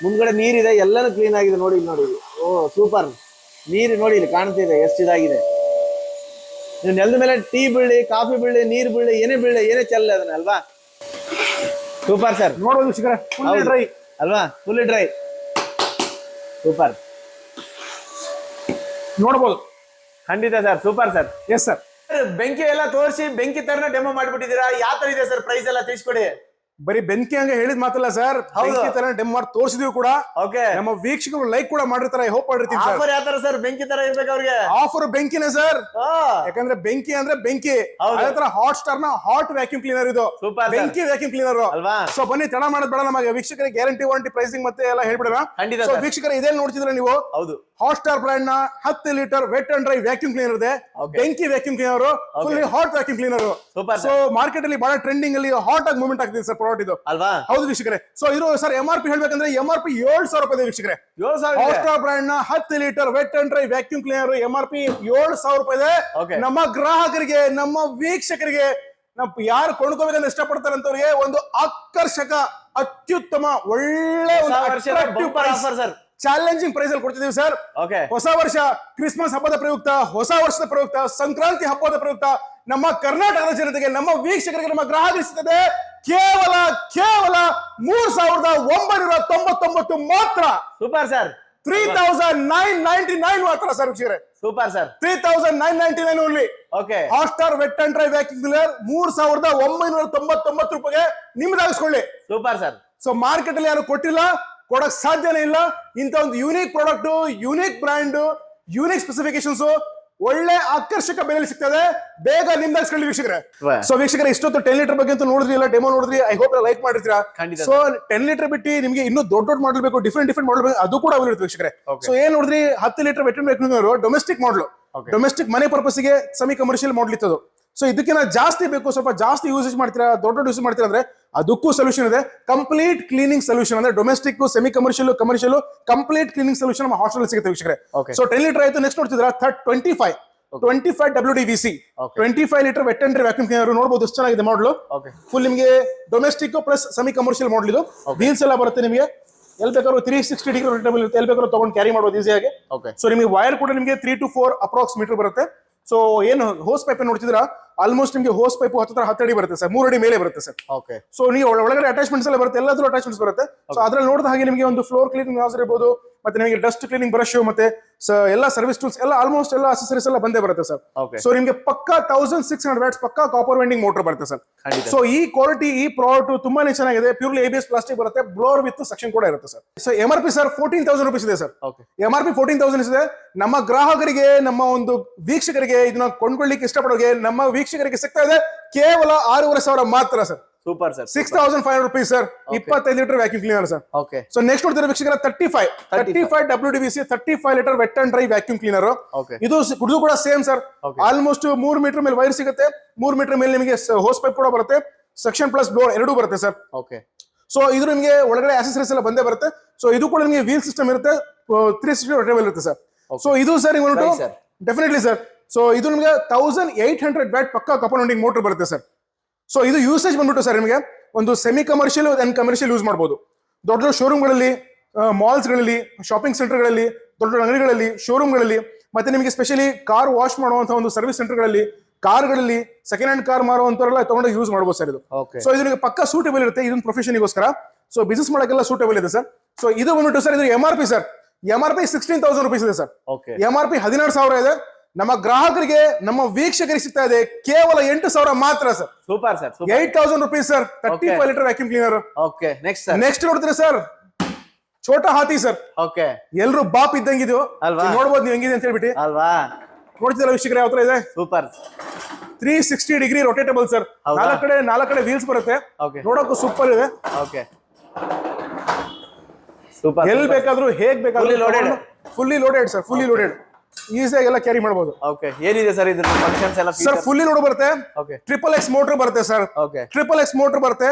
ಮುಂದ್ಗಡೆ ನೀರಿದೆ ಎಲ್ಲಾನು ಕ್ಲೀನ್ ಆಗಿದೆ ನೋಡಿ ನೋಡಿ. ಓ ಸೂಪರ್. ನೀರು ನೋಡಿ ಇಲ್ಲಿ ಕಾಣ್ತಿದೆ ಎಷ್ಟು ಇದಾಗಿದೆ. ನೀವು ನೆಲದ ಮೇಲೆ ಟೀ ಬೀಳಿ ಕಾಫಿ ಬೀಳಿ ನೀರು ಬೀಳಿ ಏನೇ ಬೀಳಿ ಏನೇ ಚೆಲ್ಲ ಅದನ್ನ ಅಲ್ವಾ? ಸೂಪರ್ ಸರ್ ನೋಡೋದು ಡ್ರೈ ಅಲ್ವಾ? ಫುಲ್ ಡ್ರೈ ಸೂಪರ್ ನೋಡ್ಬೋದು. ಖಂಡಿತ sir super sir yes sir ಬೆಂಕಿ ಎಲ್ಲ ತೋರಿಸಿ ಬೆಂಕಿ ತರನ ಡೆಮೋ ಮಾಡ್ಬಿಟ್ಟಿದ್ದೀರಾ? ಯಾವ ತರ ಇದೆ ಸರ್ ಪ್ರೈಸ್ ಎಲ್ಲ ತಿಳಿಸ್ಕೊಡಿ. ಬರೀ ಬೆಂಕಿ ಹಂಗೆ ಹೇಳಿದ್ ಮಾತಲ್ಲ ಸರ್. ಬೆಂಕಿ ತರ ಡೆಮ್ ಮಾಡಿ ತೋರಿಸಿದೀವಿ ಕೂಡ. ಓಕೆ. ನಮ್ಮ ವೀಕ್ಷಕರು ಲೈಕ್ ಕೂಡ ಮಾಡಿರ್ತಾರೆ ಹೋಪ್ ಮಾಡಿರ್ತೀವಿ ಸರ್. ಆಫರ್ ಯಾವ ತರ ಸರ್? ಬೆಂಕಿ ತರ ಇರ್ಬೇಕು ಅವ್ರಿಗೆ. ಆಫರ್ ಬೆಂಕಿನೇ ಸರ್. ಯಾಕಂದ್ರೆ ಬೆಂಕಿ ಅಂದ್ರೆ ಬೆಂಕಿ. ಅದೇ ತರ ಹಾಟ್ ಸ್ಟಾರ್ನ ಹಾಟ್ ವ್ಯಾಕ್ಯೂಮ್ ಕ್ಲೀನರ್ ಇದು. ಬೆಂಕಿ ವ್ಯಾಕ್ಯೂಮ್ ಕ್ಲೀನರ್ ಸೊ ಬನ್ನಿ ತಡ ಮಾಡೋದ್ ಬೇಡ ನಮಗೆ. ವೀಕ್ಷಕರಿಗೆ ಗ್ಯಾರಂಟಿ ವಾರಂಟಿ ಪ್ರೈಸಿಂಗ್ ಮತ್ತೆ ಎಲ್ಲ ಹೇಳ್ಬಿಡೋಣ. ಖಂಡಿತ ಸೊ sir. ವೀಕ್ಷಕರ ಇದೇ ನೋಡ್ತಿದ್ರೆ ನೀವು? ಹೌದು. ಹಾಟ್ ಸ್ಟಾರ್ ಬ್ರ್ಯಾಂಡ್ನ ಹತ್ತು litre wet and dry vacuum cleaner ಇದೆ. ಬೆಂಕಿ vacuum cleaner full hot vacuum cleaner so market ಅಲ್ಲಿ ಬಹಳ ಟ್ರೆಂಡಿಂಗ್ ಅಲ್ಲಿ ಹಾಟ್ ಆಗಿ ಮೂವ್ಮೆಂಟ್ ಆಗ್ತಿದೆ ಸರ್ ಪ್ರಾಡಕ್ಟ್ ಇದು. ಅಲ್ವಾ? ಹೌದು ವೀಕ್ಷಕರೇ. ಸೊ ಇರೋ ಸರ್ ಎಂ ಆರ್ ಪಿ ಹೇಳ್ಬೇಕಂದ್ರೆ ಎಂ ಆರ್ ಪಿ ಏಳು ಸಾವಿರ ರೂಪಾಯಿ ವೀಕ್ಷಕರೇ. ಏಳು ಸಾವಿರ. ಬ್ರ್ಯಾಂಡ್ನ ಹತ್ತು litre wet and dry vacuum cleaner M R P ಏಳು ಸಾವಿರ ರೂಪಾಯಿ ಇದೆ ನಮ್ಮ ಗ್ರಾಹಕರಿಗೆ ನಮ್ಮ ವೀಕ್ಷಕರಿಗೆ ಯಾರು ಕೊಂಡ್ಕೋಬೇಕಂತ ಇಷ್ಟಪಡ್ತಾರೆ ಅಂತವ್ರಿಗೆ ಒಂದು ಆಕರ್ಷಕ ಅತ್ಯುತ್ತಮ ಒಳ್ಳೆ ಒಂದು ಚಾಲೆಂಜಿಂಗ್ ಪ್ರೈಸ್ ಅಲ್ಲಿ ಕೊಡ್ತಿದೀವಿ ಸರ್ ಹೊಸ ವರ್ಷ ಕ್ರಿಸ್ಮಸ್ ಹಬ್ಬದ ಪ್ರಯುಕ್ತ ಹೊಸ ವರ್ಷದ ಪ್ರಯುಕ್ತ ಸಂಕ್ರಾಂತಿ ಹಬ್ಬದ ಪ್ರಯುಕ್ತ ನಮ್ಮ ಕರ್ನಾಟಕದ ಜನತೆಗೆ ನಮ್ಮ ವೀಕ್ಷಕರಿಗೆ ನಮ್ಮ ಗ್ರಾಹಕಿಸುತ್ತದೆ ಕೇವಲ ಕೇವಲ ಮೂರ್ ಸಾವಿರದ ಒಂಬೈನೂರ ತೊಂಬತ್ತೊಂಬತ್ತು ಮಾತ್ರ. Super sir. Three thousand nine ninety nine ಮಾತ್ರ ಸರ್ ವೀಕ್ಷಕರೇ. Super sir. Three thousand nine ninety nine only okay Hotstar wet and dry vacuum cleaner ಮೂರ್ ಸಾವಿರದ ಒಂಬೈನೂರ ತೊಂಬತ್ತೊಂಬತ್ತು ರೂಪಾಯಿಗೆ ನಿಮ್ದಾಗಿಸ್ಕೊಳ್ಳಿ ಸೂಪರ್ ಸರ್. ಸೊ ಮಾರ್ಕೆಟ್ ಅಲ್ಲಿ ಯಾರು ಕೊಟ್ಟಿಲ್ಲ ಕೊಡಕ್ ಸಾಧ್ಯನೇ ಇಲ್ಲ. ಇಂಥ ಒಂದು unique product unique brand unique specifications ಒಳ್ಳೆ ಆಕರ್ಷಕ ಬೆಲೆಯಲ್ಲಿ ಸಿಗ್ತದೆ. ಬೇಗ ನಿಮ್ದಾಗಿಸ್ಕೊಳ್ಳಿ ವೀಕ್ಷಕರೇ. ಸೊ ವೀಕ್ಷಕರ ಇಷ್ಟೊತ್ತು ಟೆನ್ ಲೀಟರ್ ಬಗ್ಗೆ ಅಂತ ನೋಡಿದ್ರಿ ಇಲ್ಲ ಡೆಮೋ ನೋಡಿದ್ರಿ ಐ ಹೋಪ್ ಲೈಕ್ ಮಾಡಿರ್ತೀರಾ. ಸೊ ಟೆನ್ ಲೀಟರ್ ಬಿಟ್ಟು ನಿಮಗೆ ಇನ್ನೂ ದೊಡ್ಡ ದೊಡ್ಡ ಮಾಡಲ್ ಬೇಕು ಡಿಫ್ರೆಂಟ್ ಡಿಫ್ರೆಂಟ್ ಮಾಡಲ್ ಬೇಕು ಅದು ಕೂಡ ಅವೈಲ್ ವೀಕ್ಷಕರೇ. ಸೊ ಏನ್ ನೋಡಿದ್ರಿ ಹತ್ತು ಲೀಟರ್ ವೆಟನ್ ಬೇಕು ಡೊಮೆಸ್ಟಿಕ್ ಮಾಡಲು ಡೊಮೆಸ್ಟಿಕ್ ಮನೆ ಪರ್ಪಸ್ಗೆ ಸೆಮಿ ಕಮರ್ಷಿಯಲ್ ಮಾಡಲ್ ಇತ್ತದು. ಸೊ ಇದಕ್ಕಿಂತ ಜಾಸ್ತಿ ಬೇಕು ಸ್ವಲ್ಪ ಜಾಸ್ತಿ ಯೂಸೇಜ್ ಮಾಡ್ತೀರಾ ದೊಡ್ಡ ದೊಡ್ಡ ಯೂಸ್ ಮಾಡ್ತೀರಾ ಅಂದ್ರೆ ಅದಕ್ಕೂ ಸೊಲ್ಯೂಷನ್ ಇದೆ. ಕಂಪ್ಲೀಟ್ ಕ್ಲೀನಿಂಗ್ ಸೊಲ್ಯೂಷನ್ ಅಂದ್ರೆ domestic semi commercial commercial complete cleaning solution ನಮ್ಮ ಹಾಸ್ಟೆಲ್ ಸಿಗುತ್ತೆ ವೀಕ್ಷಕರೇ. ಸೊ ಟೆನ್ ಲೀಟರ್ ಆಯ್ತು next ನೋಡ್ತಿದ್ರ third twenty five twenty five W D V C twenty five litre wet and dry vacuum cleaner ನೋಡಬಹುದು ಎಷ್ಟು ಚೆನ್ನಾಗಿದೆ ಮಾಡಲು okay full ನಿಮಗೆ domestic plus semi commercial model ಇದು ವೀಲ್ಸ್ ಎಲ್ಲ ಬರುತ್ತೆ ನಿಮಗೆ. ಎಲ್ ಬೇಕಾದ್ರೂ ತ್ರೀ ಸಿಕ್ಸ್ಟಿ ಡಿಗ್ರಿ ಎಲ್ ಬೇಕಾದ್ರೂ ತಗೊಂಡು ಕ್ಯಾರಿ ಮಾಡಬಹುದು ಈಸಿಯಾಗಿ ಓಕೆ ಸೊ ನಿಮಗೆ ವೈರ್ ಕೂಡ ನಿಮಗೆ three two four approx metre ಬರುತ್ತೆ. ಸೊ ಏನು ಹೋಸ್ ಪೈಪ್ ನೋಡ್ತಿದ್ರ ಆಲ್ಮೋಸ್ಟ್ ನಿಮಗೆ ಹೋಸ್ ಪೈಪ್ ಹತ್ತಿರ ಹತ್ತಡಿ ಬರುತ್ತೆ ಸರ್. ಮೂರು ಅಡಿ ಮೇಲೆ ಬರುತ್ತೆ ಸರ್. ಓಕೆ ಸೊ ನೀವು ಒಳ- ಒಳಗಡೆ ಅಟ್ಯಾಚ್ಮೆಂಟ್ಸ್ ಎಲ್ಲ ಬರುತ್ತೆ. ಎಲ್ಲಾದ್ರೂ ಅಟ್ಯಾಚ್ಮೆಂಟ್ಸ್ ಬರುತ್ತೆ. ಸೊ ಅದ್ರಲ್ಲಿ ನೋಡಿದ ಹಾಗೆ ನಿಮಗೆ ಒಂದು ಫ್ಲೋರ್ ಕ್ಲೀನಿಂಗ್ ಹೌಸ್ ಇರ್ಬೋದು ಮತ್ತೆ ನಿಮಗೆ ಡಸ್ಟ್ ಕ್ಲೀನಿಂಗ್ ಬ್ರಷ್ ಮತ್ತೆ ಎಲ್ಲ ಸರ್ವಿಸ್ ಟೂಲ್ಸ್ ಎಲ್ಲ ಆಲ್ಮೋಸ್ಟ್ ಎಲ್ಲ ಅಸೆಸರೀಸ್ ಎಲ್ಲ ಬಂದೇ ಬರುತ್ತೆ ಸರ್ ಸೊ ನಿಮಗೆ ಪಕ್ಕಾ ತೌಸಂಡ್ ಸಿಕ್ಸ್ ಹಂಡ್ರೆಡ್ ವ್ಯಾಟ್ಸ್ ಪಕ್ಕಾ ಕಾಪರ್ ವೆಂಡಿಂಗ್ ಮೋಟರ್ ಬರುತ್ತೆ ಸರ್. ಸೊ ಈ ಕ್ವಾಲಿಟಿ ಈ ಪ್ರಾಡಕ್ಟ್ ತುಂಬಾನೇ ಚೆನ್ನಾಗಿದೆ. ಪ್ಯೂರ್ಲಿ ಎಬಿಎಸ್ ಪ್ಲಾಸ್ಟಿಕ್ ಬರುತ್ತೆ. ಬ್ಲೋರ್ ವಿತ್ ಸೆಕ್ಷನ್ ಕೂಡ ಇರುತ್ತೆ sir so M R P sir fourteen thousand rupees ಇದೆ sir M R P fourteen thousand ಇದೆ. ನಮ್ಮ ಗ್ರಾಹಕರಿಗೆ ನಮ್ಮ ಒಂದು ವೀಕ್ಷಕರಿಗೆ ಇದನ್ನ ಕೊಂಡ್ಕೊಳ್ಳಿಕ್ಕೆ ಇಷ್ಟಪಡೋರಿಗೆ ನಮ್ಮ ವೀಕ್ಷಕರಿಗೆ ಸಿಗ್ತಾ ಇದೆ. ಕೇವಲ ಆರೂವರೆ ಸಾವಿರ ಮಾತ್ರ sir super sir six thousand five rupees sir ಇಪ್ಪತ್ತೈದು litre vacuum cleaner sir okay so next ನೋಡ್ತಾರೆ ವೀಕ್ಷಕರ thirty five thirty five W D C thirty five litre wet and dry vacuum cleaner. ಇದು ಇದು ಕೂಡ ಸೇಮ್ ಸರ್ ಆಲ್ಮೋಸ್ಟ್ ಮೂರ್ metre ಮೇಲೆ wire ಸಿಗುತ್ತೆ. ಮೂರ್ ಮೀಟರ್ ಮೇಲೆ ನಿಮಗೆ ಹೋಸ್ ಪೈಪ್ ಕೂಡ ಬರುತ್ತೆ. ಸೆಕ್ಷನ್ ಪ್ಲಸ್ ಬ್ಲೋರ್ ಎರಡೂ ಬರುತ್ತೆ ಸರ್ ಓಕೆ ಸೊ ಇದು ನಿಮಗೆ ಒಳಗಡೆ ಆಕ್ಸೆಸರೀಸ್ ಎಲ್ಲ ಬಂದೇ ಬರುತ್ತೆ. ಸೊ ಇದು ಕೂಡ ನಿಮಗೆ ವೀಲ್ ಸಿಸ್ಟಮ್ ಇರುತ್ತೆ. ತ್ರೀ ಸಿಕ್ಸ್ಟಿ ರೊಟೇಬಲ್ ಇರುತ್ತೆ ಸರ್ ಸೊ ಇದು ಸರ್? ಡೆಫಿನೆಟ್ಲಿ ಸರ್ ಸೊ ಇದು ನಿಮಗೆ ತೌಸಂಡ್ ಏಟ್ ಹಂಡ್ರೆಡ್ ಬ್ಯಾಟ್ ಪಕ್ಕ ಕಪೌಂಡಿಂಗ್ ಮೋಟರ್ ಬರುತ್ತೆ ಸರ್ ಸೊ ಇದು ಯೂಸೇಜ್ ಬಂದ್ಬಿಟ್ಟು ಸರ್ ನಿಮಗೆ ಒಂದು semi commercial and commercial use ಮಾಡ್ಬೋದು. ದೊಡ್ಡ ದೊಡ್ಡ ಶೋರೂಮ್ಗಳಲ್ಲಿ ಮಾಲ್ಸ್ಗಳಲ್ಲಿ ಶಾಪಿಂಗ್ ಸೆಂಟರ್ಗಳಲ್ಲಿ ದೊಡ್ಡ ದೊಡ್ಡ ಅಂಗಡಿಗಳಲ್ಲಿ ಶೋರೂಮ್ಗಳಲ್ಲಿ ಮತ್ತೆ ನಿಮಗೆ ಸ್ಪೆಷಲಿ ಕಾರ್ ವಾಶ್ ಮಾಡುವಂತಹ ಒಂದು ಸರ್ವಿಸ್ ಸೆಂಟರ್ಗಳಲ್ಲಿ ಕಾರ್ಗಳಲ್ಲಿ ಸೆಕೆಂಡ್ ಹ್ಯಾಂಡ್ ಕಾರ್ ಮಾರುವಂತವರೆಲ್ಲ ತಗೊಂಡು ಯೂಸ್ ಮಾಡ್ಬೋದು ಸರ್ ಇದು. ಸೊ ಇದು ನಿಮಗೆ ಪಕ್ಕ ಸೂಟೇಬಲ್ ಇರುತ್ತೆ ಇದೊಂದು ಪ್ರೊಫೆಷನ್ಗೋಸ್ಕರ ಸೊ ಬಿಸ್ನೆಸ್ ಮಾಡಕ್ಕೆಲ್ಲ ಸೂಟೇಬಲ್ ಇದೆ ಸರ್ ಸೊ ಇದು ಬಂದ್ಬಿಟ್ಟು ಸರ್ ಇದು M R P sir M R P sixteen thousand rupees ಇದೆ ಸರ್ ಎಂ ಆರ್ ಪಿ ಹದಿನಾರು ಸಾವಿರ ಇದೆ. ನಮ್ಮ ಗ್ರಾಹಕರಿಗೆ ನಮ್ಮ ವೀಕ್ಷಕರಿಗೆ ಸಿಗ್ತಾ ಇದೆ. ಕೇವಲ ಎಂಟು ಸಾವಿರ ಮಾತ್ರ sir. Super sir eight thousand rupees sir thirty. Five litre vacuum cleaner okay next next ನೋಡಿದ್ರೆ ಸರ್ ಛೋಟಾ ಹಾತಿ ಸರ್ ಓಕೆ ಎಲ್ರು ಬಾಪ್ ಇದ್ದಂಗಿದ್ವು ಅಲ್ವಾ? ನೋಡ್ಬೋದು ನೀವು ಹೆಂಗಿದೆ ಅಂತ ಹೇಳ್ಬಿಟ್ಟು. ಅಲ್ವಾ? ನೋಡ್ತಿದ್ದೀರಾ ವೀಕ್ಷಕರೇ ಯಾವ ತರ ಇದೆ? Super three sixty degree rotatable sir? ನಾಲ್ಕು ಕಡೆ ನಾಲ್ಕು ಕಡೆ ವೀಲ್ಸ್ ಬರುತ್ತೆ. ನೋಡೋಕು ನೋಡೋಕ್ಕೂ ಸೂಪರ್ ಇದೆ. ಓಕೆ ಸೂಪರ್ ಎಲ್ಲಿ ಬೇಕಾದ್ರೂ ಹೇಗ್. ಬೇಕಾದ್ರೂ fully loaded sir fully loaded ಈಸಿಯಾಗಿ ಎಲ್ಲ ಕ್ಯಾರಿ ಮಾಡಬಹುದು ಓಕೆ ಏನಿದೆ ಸರ್ ಇದ್ರ ಫಂಕ್ಷನ್ಸ್ ಎಲ್ಲ ಸರ್ ಫುಲ್ಲಿ ಲೋಡ್ ಬರುತ್ತೆ. ಓಕೆ ಟ್ರಿಪಲ್ ಎಕ್ಸ್ ಮೋಟರ್ ಬರುತ್ತೆ sir okay triple X motor ಬರುತ್ತೆ.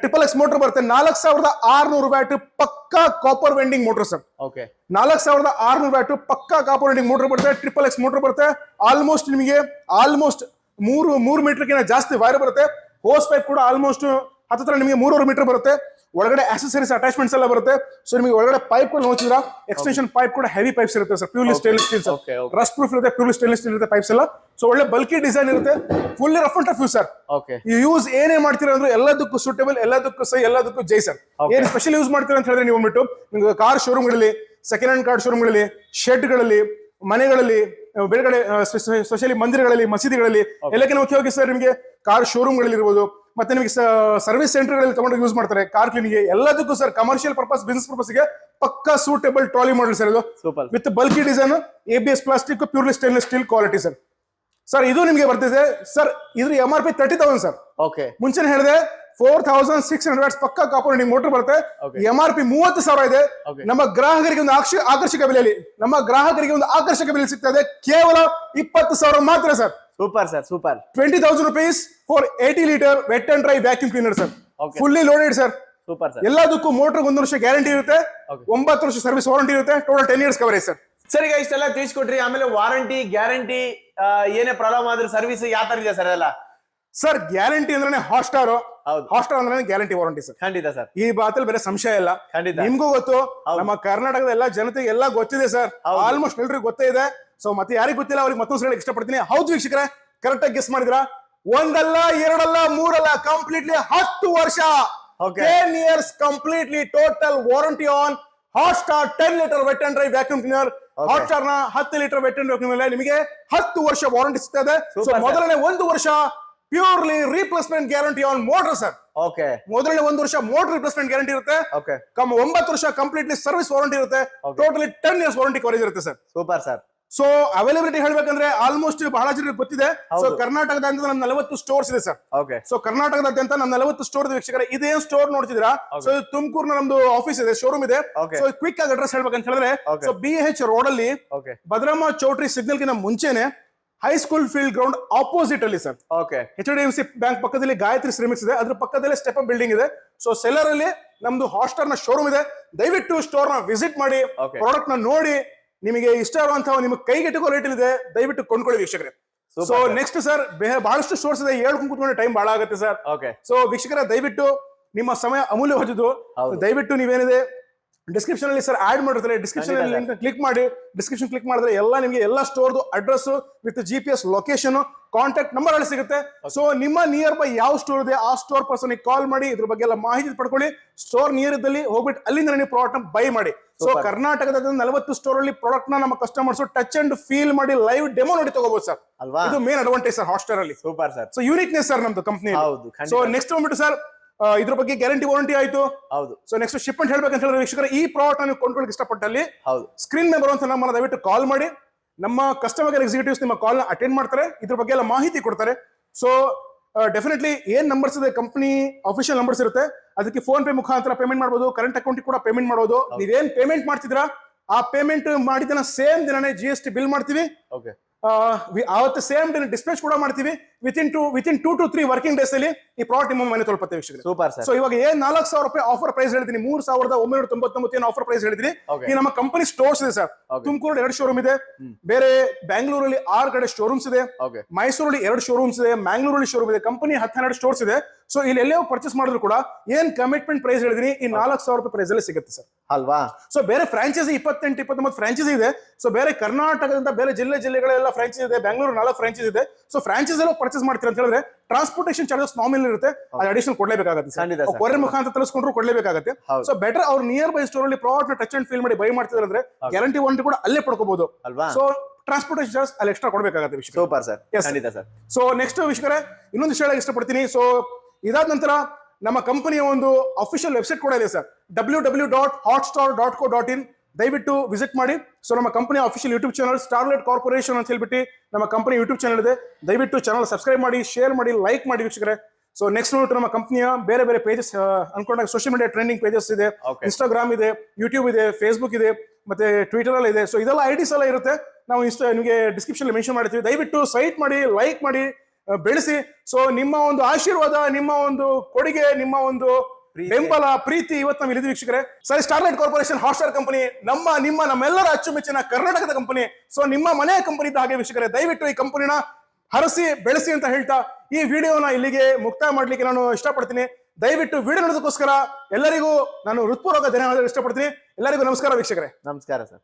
ಟ್ರಿಪಲ್ ಎಕ್ಸ್ ಮೋಟರ್ ಬರುತ್ತೆ. ನಾಲ್ಕು ಸಾವಿರದ ಆರ್ನೂರು ವ್ಯಾಟ್ ಪಕ್ಕಾ copper winding motor sir okay ನಾಲ್ಕು ಸಾವಿರದ ಆರ್ನೂರು ವ್ಯಾಟ್ ಪಕ್ಕಾ ಕಾಪರ್ ವೆಂಡಿಂಗ್ ಮೋಟರ್ ಬರುತ್ತೆ. ಟ್ರಿಪಲ್ ಎಕ್ಸ್ ಮೋಟರ್ ಬರುತ್ತೆ. ಆಲ್ಮೋಸ್ಟ್ ನಿಮಗೆ ಆಲ್ಮೋಸ್ಟ್ ಮೂರು ಮೂರು ಮೀಟರ್ಗಿಂತ ಜಾಸ್ತಿ ವೈರ್ ಬರುತ್ತೆ. ಹೋಸ್ ಪೈಪ್ ಕೂಡ ಆಲ್ಮೋಸ್ಟ್ ಹತ್ತಿರ ನಿಮಗೆ ಮೂರುವರೆ ಮೀಟರ್ ಬರುತ್ತೆ. ಒಳಗಡೆ ಆಕ್ಸೆಸರೀಸ್ ಅಟ್ಯಾಚ್ಮೆಂಟ್ಸ್ ಎಲ್ಲ ಬರುತ್ತೆ. ಸೊ ನಿಮಗೆ ಒಳಗಡೆ ಪೈಪ್ ಕೂಡ ನೋಡ್ತಿದ್ರ ಎಕ್ಸ್ಟೆನ್ಷನ್ ಪೈಪ್ ಕೂಡ ಹೆವಿ ಪೈಪ್ಸ್ ಇರುತ್ತೆ sir purely stainless steel. Rust proof ಇರುತ್ತೆ ಪ್ಯೂರ್ಲಿ ಸ್ಟೇನ್ಲೆಸ್ ಸ್ಟೀಲ್ ಇರುತ್ತೆ ಪೈಪ್ಸ್ ಎಲ್ಲ. ಸೊ ಒಳ್ಳೆ ಬಲ್ಕಿ ಡಿಸೈನ್ ಇರುತ್ತೆ. Full rough and tough use sir use ಏನೇ ಮಾಡ್ತೀರಾ ಅಂದ್ರೆ ಎಲ್ಲದಕ್ಕೂ ಸೂಟೇಬಲ್ ಎಲ್ಲದಕ್ಕೂ ಸೈ ಎಲ್ಲದಕ್ಕೂ ಜೈ ಸರ್ ಏನ್ ಸ್ಪೆಷಲ್ ಯೂಸ್ ಮಾಡ್ತೀರಾ ಅಂತ ಹೇಳಿದ್ರೆ ನೀವು ಬಿಟ್ಟು ನಿಮ್ಗೆ ಕಾರ್ ಶೋರೂಮ್ಗಳಲ್ಲಿ ಸೆಕೆಂಡ್ ಹ್ಯಾಂಡ್ ಕಾರ್ ಶೋರೂಮ್ಗಳಲ್ಲಿ ಶೆಡ್ಗಳಲ್ಲಿ ಮನೆಗಳಲ್ಲಿ ಬೇರೆ ಕಡೆ ಸ್ಪೆಷಲಿ ಮಂದಿರಗಳಲ್ಲಿ ಮಸೀದಿಗಳಲ್ಲಿ ಎಲ್ಲಕ್ಕೆ ನಾವು ಸರ್ ನಿಮಗೆ? ಕಾರ್ ಶೋರೂಮ್ಗಳಲ್ಲಿ ಇರ್ಬೋದು ಮತ್ತೆ ನಿಮಗೆ ಸರ್ವಿಸ್ ಸೆಂಟರ್ಗಳಲ್ಲಿ ತಗೊಂಡು ಯೂಸ್ ಮಾಡ್ತಾರೆ. ಕಾರ್ ಕ್ಲೀನಿಂಗ್ ಎಲ್ಲದಕ್ಕೂ ಸರ್ ಕಮರ್ಷಿಯಲ್ ಪರ್ಪಸ್ ಬಿಸ್ನೆಸ್ ಪರ್ಪಸ್ಗೆ ಪಕ್ಕಾ ಸೂಟೇಬಲ್ ಟ್ರಾಲಿ ಮಾಡಲ್ ಸರ್ ಇದು. Super with bulky design A B S plastic purely stainless steel quality sir sir ಇದು ನಿಮಗೆ ಬರ್ತಿದೆ. ಸರ್ ಇದ್ರ M R P thirty thousand sir okay ಮುಂಚೆ ಹೇಳಿದೆ ಫೋರ್ ತೌಸಂಡ್ ಸಿಕ್ಸ್ ಹಂಡ್ರೆಡ್ ಪಕ್ಕ ಕಾಪರ್ ಮೋಟರ್ ಬರುತ್ತೆ. M R P ಮೂವತ್ತು ಸಾವಿರ ಇದೆ. ನಮ್ಮ ಗ್ರಾಹಕರಿಗೆ ಒಂದು ಆಕರ್ಷಕ ಬೆಲೆಯಲ್ಲಿ ನಮ್ಮ ಗ್ರಾಹಕರಿಗೆ ಒಂದು ಆಕರ್ಷಕ ಬೆಲೆ ಸಿಗ್ತಾ ಇದೆ. ಕೇವಲ ಇಪ್ಪತ್ತು ಸಾವಿರ ಮಾತ್ರ sir super sir super twenty thousand rupees for eighty litre wet and dry vacuum cleaner sir. Fully loaded sir super sir ಎಲ್ಲದಕ್ಕೂ ಮೋಟರ್ ಒಂದು ವರ್ಷ ಗ್ಯಾರಂಟಿ ಇರುತ್ತೆ. ಒಂಬತ್ತು ವರ್ಷ ಸರ್ವಿಸ್ ವಾರಂಟಿ ಇರುತ್ತೆ. Total ten years coverage sir sir ಈಗ ಇಷ್ಟೆಲ್ಲ ತಿಳಿಸ್ಕೊಟ್ರಿ. ಆಮೇಲೆ ವಾರಂಟಿ ಗ್ಯಾರಂಟಿ ಏನೇ ಪ್ರಾಬ್ಲಮ್ ಆದ್ರೆ ಸರ್ವಿಸ್ ಯಾವ ತರ ಇದೆ ಸರ್ ಎಲ್ಲ ಸರ್ ಗ್ಯಾರಂಟಿ ಅಂದ್ರೆ ಹಾಟ್ಸ್ಟಾರ್. ಹಾಟ್ಸ್ಟಾರ್ ಅಂದ್ರೆ ಗ್ಯಾರಂಟಿ ವಾರಂಟಿ ಸರ್ ಖಂಡಿತ ಸರ್ ಈ ಬಾತಲ್ಲಿ ಬೇರೆ ಸಂಶಯ ಇಲ್ಲ. ಖಂಡಿತ. ನಿಮ್ಗೂ ಗೊತ್ತು. ನಮ್ಮ ಕರ್ನಾಟಕದ ಎಲ್ಲ ಜನತೆಗೆ ಎಲ್ಲ ಗೊತ್ತಿದೆ ಸರ್. ಆಲ್ಮೋಸ್ಟ್ ಎಲ್ರಿಗೂ ಗೊತ್ತೇ ಇದೆ. ಸೊ ಮತ್ತೆ ಯಾರಿಗೂ ಗೊತ್ತಿಲ್ಲ ಅವ್ರಿಗೆ ಮತ್ತೊಂದು ಹೇಳಕ್ ಇಷ್ಟಪಡ್ತೀನಿ. ಹೌದು ವೀಕ್ಷಕರೇ ಕರೆಕ್ಟ್ ಆಗಿ ಗೆಸ್ ಮಾಡಿದ್ರ? ಒಂದಲ್ಲ ಎರಡಲ್ಲ ಮೂರಲ್ಲ ಕಂಪ್ಲೀಟ್ಲಿ ಹತ್ತು ವರ್ಷ. Ten years completely total warranty on Hot Star ten litre wet and dry vacuum cleaner. Hot ಸ್ಟಾರ್ನ ಹತ್ತು ಲೀಟರ್ ವೆಟ್ ಅಂಡ್ ವ್ಯಾಕ್ಯೂಮ್ ನಿಮಗೆ ಹತ್ತು ವರ್ಷ ವಾರಂಟಿ ಸಿಗ್ತದೆ ಇದೆ. ಸೊ ಮೊದಲನೇ ಒಂದು ವರ್ಷ purely replacement guarantee on motor sir okay ಮೊದಲನೇ ಒಂದು ವರ್ಷ ಮೋಟರ್ ರಿಪ್ಲೇಸ್ಮೆಂಟ್ ಗ್ಯಾರಂಟಿ ಇರುತ್ತೆ. ಓಕೆ ಕಮ್ ಒಂಬತ್ತು ವರ್ಷ ಕಂಪ್ಲೀಟ್ಲಿ ಸರ್ವಿಸ್ ವಾರಂಟಿ ಇರುತ್ತೆ. Totally ten years warranty coverage ಇರುತ್ತೆ sir super sir so availability ಹೇಳ್ಬೇಕಂದ್ರೆ ಆಲ್ಮೋಸ್ಟ್ ಬಹಳ ಜನರಿಗೆ ಗೊತ್ತಿದೆ. ಸೊ ಕರ್ನಾಟಕದಂತ ಕರ್ನಾಟಕದಾದ್ಯಂತ ನಮ್ಮ ನಲವತ್ತು ಸ್ಟೋರ್ಸ್ ಇದೆ ಸರ್ ಓಕೆ ಸೊ ಕರ್ನಾಟಕದಾದ್ಯಂತ ನಮ್ಮ ನಲವತ್ತು ಸ್ಟೋರ್ ವೀಕ್ಷಕರ ಇದೇನ್ ಸ್ಟೋರ್ ನೋಡ್ತಿದ್ದೀರಾ? ಸೊ ತುಮಕೂರ್ನ ನಮ್ದು ಆಫೀಸ್ ಇದೆ ಶೋರೂಮ್ ಇದೆ. ಸೊ ಕ್ವಿಕ್ ಆಗಿ ಅಡ್ರೆಸ್ ಹೇಳ್ಬೇಕಂತ ಹೇಳಿದ್ರೆ. ಸೊ ಬಿ ಎಚ್ ರೋಡ್ ಅಲ್ಲಿ ಭದ್ರಮ್ಮ ಚೌಟ್ರಿ ಸಿಗ್ನಲ್ ಗಿನ ಮುಂಚೆನೆ high school field ground opposite ಅಲ್ಲಿ sir okay H D F C bank ಪಕ್ಕದಲ್ಲಿ ಗಾಯತ್ರಿ ಶ್ರೀಮಿಕ್ಸ್ ಇದೆ ಅದ್ರ ಪಕ್ಕದಲ್ಲೇ ಸ್ಟೆಪ್ ಬಿಲ್ಡಿಂಗ್ ಇದೆ. ಸೊ ಸೆಲ್ಲರ್ ಅಲ್ಲಿ ನಮ್ದು ಹಾಸ್ಟೆಲ್ನ ಶೋರೂಮ್ ಇದೆ. ದಯವಿಟ್ಟು ಸ್ಟೋರ್ನ ವಿಸಿಟ್ ಮಾಡಿ ಪ್ರಾಡಕ್ಟ್ನ ನೋಡಿ ನಿಮಗೆ ಇಷ್ಟ ಇರುವಂತಹ ನಿಮಗೆ ಕೈಗೆಟುಕೋ ರೇಟ್ ಇದೆ ದಯವಿಟ್ಟು ಕೊಂಡ್ಕೊಳ್ಳಿ ವೀಕ್ಷಕರೇ. ಸೊ ನೆಕ್ಸ್ಟ್ ಸರ್ ಬಹಳಷ್ಟು ಶೋರ್ಸ್ ಇದೆ ಹೇಳ್ಕೊಂಡು ಕುತ್ಕೊಂಡು ಟೈಮ್ ಬಹಳ ಆಗುತ್ತೆ ಸರ್ ಓಕೆ ಸೊ ವೀಕ್ಷಕರ ದಯವಿಟ್ಟು ನಿಮ್ಮ ಸಮಯ ಅಮೂಲ್ಯವಾದದ್ದು. ದಯವಿಟ್ಟು ನೀವೇನಿದೆ ಡಿಸ್ಕ್ರಿಪ್ಷನ್ ಅಲ್ಲಿ ಸರ್ ಆಡ್ ಮಾಡಿರ್ತಾರೆ. ಡಿಸ್ಕ್ರಿಪ್ಷನ್ ಅಲ್ಲಿ ಲಿಂಕ್ ಕ್ಲಿಕ್ ಮಾಡಿ. ಡಿಸ್ಕ್ರಿಪ್ಷನ್ ಕ್ಲಿಕ್ ಮಾಡಿದ್ರೆ ಎಲ್ಲ ನಿಮಗೆ ಎಲ್ಲ ಸ್ಟೋರ್ದು address with G P S location contact number ಅಲ್ಲಿ ಸಿಗುತ್ತೆ. ಸೊ ನಿಮ್ಮ ನಿಯರ್ ಬೈ ಯಾವ ಸ್ಟೋರ್ ಇದೆ ಆ ಸ್ಟೋರ್ ಪರ್ಸನ್ ಕಾಲ್ ಮಾಡಿ ಇದ್ರ ಬಗ್ಗೆ ಎಲ್ಲ ಮಾಹಿತಿ ಪಡ್ಕೊಳ್ಳಿ. ಸ್ಟೋರ್ ನಿಯರ್ ಇದ್ದಲ್ಲಿ ಹೋಗ್ಬಿಟ್ಟು ಅಲ್ಲಿಂದ ನೀವು ಪ್ರಾಡಕ್ಟ್ನ ಬೈ ಮಾಡಿ. ಸೊ. ಕರ್ನಾಟಕದ ನಲವತ್ತು ಸ್ಟೋರ್ ಅಲ್ಲಿ ಪ್ರಾಡಕ್ಟ್ನ ನಮ್ಮ ಕಸ್ಟಮರ್ಸ್ ಟಚ್ ಅಂಡ್ ಫೀಲ್ ಮಾಡಿ ಲೈವ್ ಡೆಮೋ ನೋಡಿ ತಗೋಬಹುದು ಸರ್ ಅಲ್ವಾ? ಇದು ಮೇನ್ ಅಡ್ವಾಂಟೇಜ್ ಸರ್ ಹಾಸ್ಟೆಲ್ ಅಲ್ಲಿ. Super sir so uniqueness sir ನಮ್ದು ಕಂಪ್ನಿ ಹೌದು. ಸೊ ನೆಕ್ಸ್ಟ್ ಬಂದ್ಬಿಟ್ಟು ಸರ್ ಇದ್ರ ಬಗ್ಗೆ ಗ್ಯಾರಂಟಿ ವಾರಂಟಿ ಆಯ್ತು? ಹೌದು. ಸೊ ನೆಕ್ಸ್ಟ್ ಶಿಪ್ ಅಂತ ಹೇಳ್ಬೇಕಂತ ಹೇಳಿದ್ರೆ ವೀಕ್ಷಕರ ಈ ಪ್ರಾಡಕ್ಟ್ ನೀವು ಕೊಂಡ್ಕೊಳ್ಳಿ ಇಷ್ಟಪಟ್ಟಲ್ಲಿ ಹೌದು. ಸ್ಕ್ರೀನ್ ಮೇಲೆ ಬರುವಂತ ನಮ್ಮನ್ನ ದಯವಿಟ್ಟು ಕಾಲ್ ಮಾಡಿ. ನಮ್ಮ ಕಸ್ಟಮರ್ ಕೇರ್ ಎಕ್ಸಿಕ್ಯೂಟಿವ್ಸ್ ನಿಮ್ಮ ಕಾಲ್ ಅಟೆಂಡ್ ಮಾಡ್ತಾರೆ. ಇದ್ರ ಬಗ್ಗೆ ಎಲ್ಲ ಮಾಹಿತಿ ಕೊಡ್ತಾರೆ. ಸೊ ಡೆಫಿನೆಟ್ಲಿ ಏನ್ ನಂಬರ್ಸ್ ಇದೆ ಕಂಪನಿ ಅಫಿಷಿಯಲ್ ನಂಬರ್ಸ್ ಇರುತ್ತೆ. ಅದಕ್ಕೆ ಫೋನ್ ಪೇ ಮುಖಾಂತರ ಪೇಮೆಂಟ್ ಮಾಡಬಹುದು ಕರೆಂಟ್ ಅಕೌಂಟ್ ಕೂಡ ಪೇಮೆಂಟ್ ಮಾಡಬಹುದು ನೀವೇನ್ ಪೇಮೆಂಟ್ ಮಾಡ್ತಿದ್ರಾ ಆ ಪೇಮೆಂಟ್ ಮಾಡಿದ ಸೇಮ್ ದಿನನೇ ಜಿ ಎಸ್ ಟಿ ಬಿಲ್ ಮಾಡ್ತೀವಿ. ಆವತ್ತು ಸೇಮ್ ದಿನ ಡಿಸ್ಪ್ಯಾಚ್ ಕೂಡ ಮಾಡ್ತೀವಿ. Within two within two two three working days ಅಲ್ಲಿ ಈ ಪ್ರಾಡಕ್ಟ್ ನಿಮ್ಮ ಮನೆ ತಲುಪುತ್ತೆ ವೀಕ್ಷಕರೇ. ಸೂಪರ್ ಸರ್ ಸೊ ಇವಾಗ ಏನ್ ನಾಲ್ಕು ಸಾವಿರ ರೂಪಾಯಿ ಆಫರ್ ಪ್ರೈಸ್ ಹೇಳಿದೀನಿ ಮೂರ್ ಸಾವಿರದ ಒಂಬೈನೂರ ತೊಂಬತ್ತೊಂಬತ್ತು ಏನು ಆಫರ್ ಪ್ರೈಸ್ ಹೇಳಿದ್ರಿ. ಈ ನಮ್ಮ ಕಂಪನಿ ಸ್ಟೋರ್ಸ್ ಇದೆ ಸರ್. ತುಮಕೂರು ಎರಡು ಶೋರೂಮ್ ಇದೆ ಬೇರೆ ಬ್ಯಾಂಗ್ಳೂರಲ್ಲಿ ಆರು ಕಡೆ ಶೋರೂಮ್ಸ್ ಇದೆ ಮೈಸೂರಲ್ಲಿ ಎರಡು ಶೋರೂಮ್ಸ್ ಇದೆ ಮ್ಯಾಂಗ್ಳೂರಲ್ಲಿ ಶೋರೂಮ್ ಇದೆ ಕಂಪನಿ ಹತ್ತೆರಡು ಸ್ಟೋರ್ಸ್ ಇದೆ. ಸೊ ಇಲ್ಲಿ ಎಲ್ಲೇ ಪರ್ಚೇಸ್ ಮಾಡಿದ್ರು ಕೂಡ ಏನ್ ಕಮಿಟ್ಮೆಂಟ್ ಪ್ರೈಸ್ ಹೇಳಿದೀನಿ ಈ ನಾಲ್ಕು ಸಾವಿರ ರೂಪಾಯಿ ಪ್ರೈಸ್ ಅಲ್ಲಿ ಸಿಗುತ್ತೆ ಸರ್ ಅಲ್ವಾ? ಸೊ ಬೇರೆ ಫ್ರಾಂಚೈಸಿ ಇಪ್ಪತ್ತೆಂಟು ಇಪ್ಪತ್ತೊಂಬತ್ತು ಫ್ರಾಂಚೈಸಿ ಇದೆ. ಸೊ ಬೇರೆ ಕರ್ನಾಟಕದಿಂದ ಬೇರೆ ಜಿಲ್ಲೆ ಜಿಲ್ಲೆಗಳೆಲ್ಲ ಫ್ರಾಂಚೈಸ್ ಇದೆ ಬೆಂಗಳೂರು ನಾಲ್ಕು ಫ್ರಾಂಚೈಸ್ ಇದೆ. ಸೊ ಫ್ರಾಂಚೈಸ್ ಎಲ್ಲ ಪರ್ಚೇಸ್ ಮಾಡ್ತೀರಾ ಅಂತ ಹೇಳಿದ್ರೆ ಟ್ರಾನ್ಸ್ಪೋರ್ಟೇಷನ್ ಚಾರ್ಜಸ್ ನಾಮಿನಲ್ ಇರುತ್ತೆ. ಅದು ಅಡಿಷನ್ ಕೊಡ್ಲೇಬೇಕಾಗುತ್ತೆ ಕೊರೆ ಮುಖಾಂತರ ತರಿಸ್ಕೊಂಡ್ರು ಕೊಡ್ಲೇಬೇಕಾಗುತ್ತೆ. ಸೊ ಬೆಟರ್ ಅವ್ರು ನಿಯರ್ ಬೈ ಸ್ಟೋರ್ ಅಲ್ಲಿ ಪ್ರಾಡಕ್ಟ್ ಟಚ್ ಅಂಡ್ ಫೀಲ್ ಮಾಡಿ ಬೈ ಮಾಡ್ತಿದ್ರೆ ಅಂದ್ರೆ ಗ್ಯಾರಂಟಿ ವಾರಂಟಿ ಕೂಡ ಅಲ್ಲೇ ಪಡ್ಕೋಬಹುದು. ಅಲ್ವಾ? ಸೊ ಟ್ರಾನ್ಸ್ಪೋರ್ಟೇಷನ್ ಚಾರ್ಜ್ ಅಲ್ಲಿ ಎಕ್ಸ್ಟ್ರಾ ಕೊಡಬೇಕಾಗುತ್ತೆ super sir sir. So next ವಿಷಯ ಇನ್ನೊಂದು ವಿಷಯ ಇಷ್ಟಪಡ್ತೀನಿ. ಸೊ ಇದಾದ ನಂತರ ನಮ್ಮ ಕಂಪನಿಯ ಒಂದು ಅಫಿಷಿಯಲ್ ವೆಬ್ಸೈಟ್ ಕೂಡ ಇದೆ sir. W W dot hot star dot co dot in ದಯವಿಟ್ಟು ವಿಸಿಟ್ ಮಾಡಿ. ಸೊ ನಮ್ಮ company official YouTube channel Starlet Corporation ಅಂತ ಹೇಳ್ಬಿಟ್ಟು ನಮ್ಮ ಕಂಪನಿ ಯೂಟ್ಯೂಬ್ ಚಾನಲ್ ಇದೆ. ದಯವಿಟ್ಟು ಚಾನಲ್ ಸಬ್ಸ್ಕ್ರೈಬ್ ಮಾಡಿ ಶೇರ್ ಮಾಡಿ ಲೈಕ್ ಮಾಡಿ ವೀಕ್ಷಕರೇ. ಸೊ ನೆಕ್ಸ್ಟ್ ನೋಡಿ ನಮ್ಮ ಕಂಪನಿಯ ಬೇರೆ ಬೇರೆ ಪೇಜಸ್ ಅನ್ಕೊಂಡಾಗ ಸೋಷಿಯಲ್ ಮೀಡಿಯಾ ಟ್ರೆಂಡಿಂಗ್ ಪೇಜಸ್ ಇದೆ. ಇನ್ಸ್ಟಾಗ್ರಾಮ್ ಇದೆ ಯೂಟ್ಯೂಬ್ ಇದೆ ಫೇಸ್ಬುಕ್ ಇದೆ ಮತ್ತೆ ಟ್ವಿಟರ್ ಅಲ್ಲಿ ಇದೆ. ಸೊ ಇದೆಲ್ಲ ಐಡಿಸ್ ಎಲ್ಲ ಇರುತ್ತೆ. ನಾವು ಇನ್ಸ್ಟಾ ನಿಮಗೆ ಡಿಸ್ಕ್ರಿಪ್ಷನ್ ಮೆನ್ಷನ್ ಮಾಡ್ತೀವಿ. ದಯವಿಟ್ಟು ಸೈಟ್ ಮಾಡಿ ಲೈಕ್ ಮಾಡಿ ಬೆಳೆಸಿ. ಸೊ ನಿಮ್ಮ ಒಂದು ಆಶೀರ್ವಾದ ನಿಮ್ಮ ಒಂದು ಕೊಡುಗೆ ನಿಮ್ಮ ಒಂದು ಬೆಂಬಲ ಪ್ರೀತಿ ಇವತ್ತು ನಾವು ಇಲ್ಲಿದ್ದೀವಿ ವೀಕ್ಷಕರೇ. ಸರಿ ಸ್ಟಾರ್ಲೈಟ್ ಕಾರ್ಪೊರೇಷನ್ ಹಾಟ್ಸ್ಟಾರ್ ಕಂಪನಿ ನಮ್ಮ ನಿಮ್ಮ ನಮ್ಮೆಲ್ಲರ ಅಚ್ಚುಮೆಚ್ಚಿನ ಕರ್ನಾಟಕದ ಕಂಪನಿ ಸೊ ನಿಮ್ಮ ಮನೆಯ ಕಂಪನಿ ಇದ್ದ ಹಾಗೆ ವೀಕ್ಷಕರೇ ದಯವಿಟ್ಟು ಈ ಕಂಪನಿನ ಹರಸಿ ಬೆಳೆಸಿ ಅಂತ ಹೇಳ್ತಾ ಈ ವಿಡಿಯೋನ ಇಲ್ಲಿಗೆ ಮುಕ್ತಾಯ ಮಾಡ್ಲಿಕ್ಕೆ ನಾನು ಇಷ್ಟಪಡ್ತೀನಿ. ದಯವಿಟ್ಟು ವಿಡಿಯೋ ನೋಡೋದಕ್ಕೋಸ್ಕರ ಎಲ್ಲರಿಗೂ ನಾನು ಹೃತ್ಪೂರ್ವಕ ಧನ್ಯವಾದ ಇಷ್ಟಪಡ್ತೀನಿ. ಎಲ್ಲರಿಗೂ ನಮಸ್ಕಾರ ವೀಕ್ಷಕರೇ. ನಮಸ್ಕಾರ ಸರ್.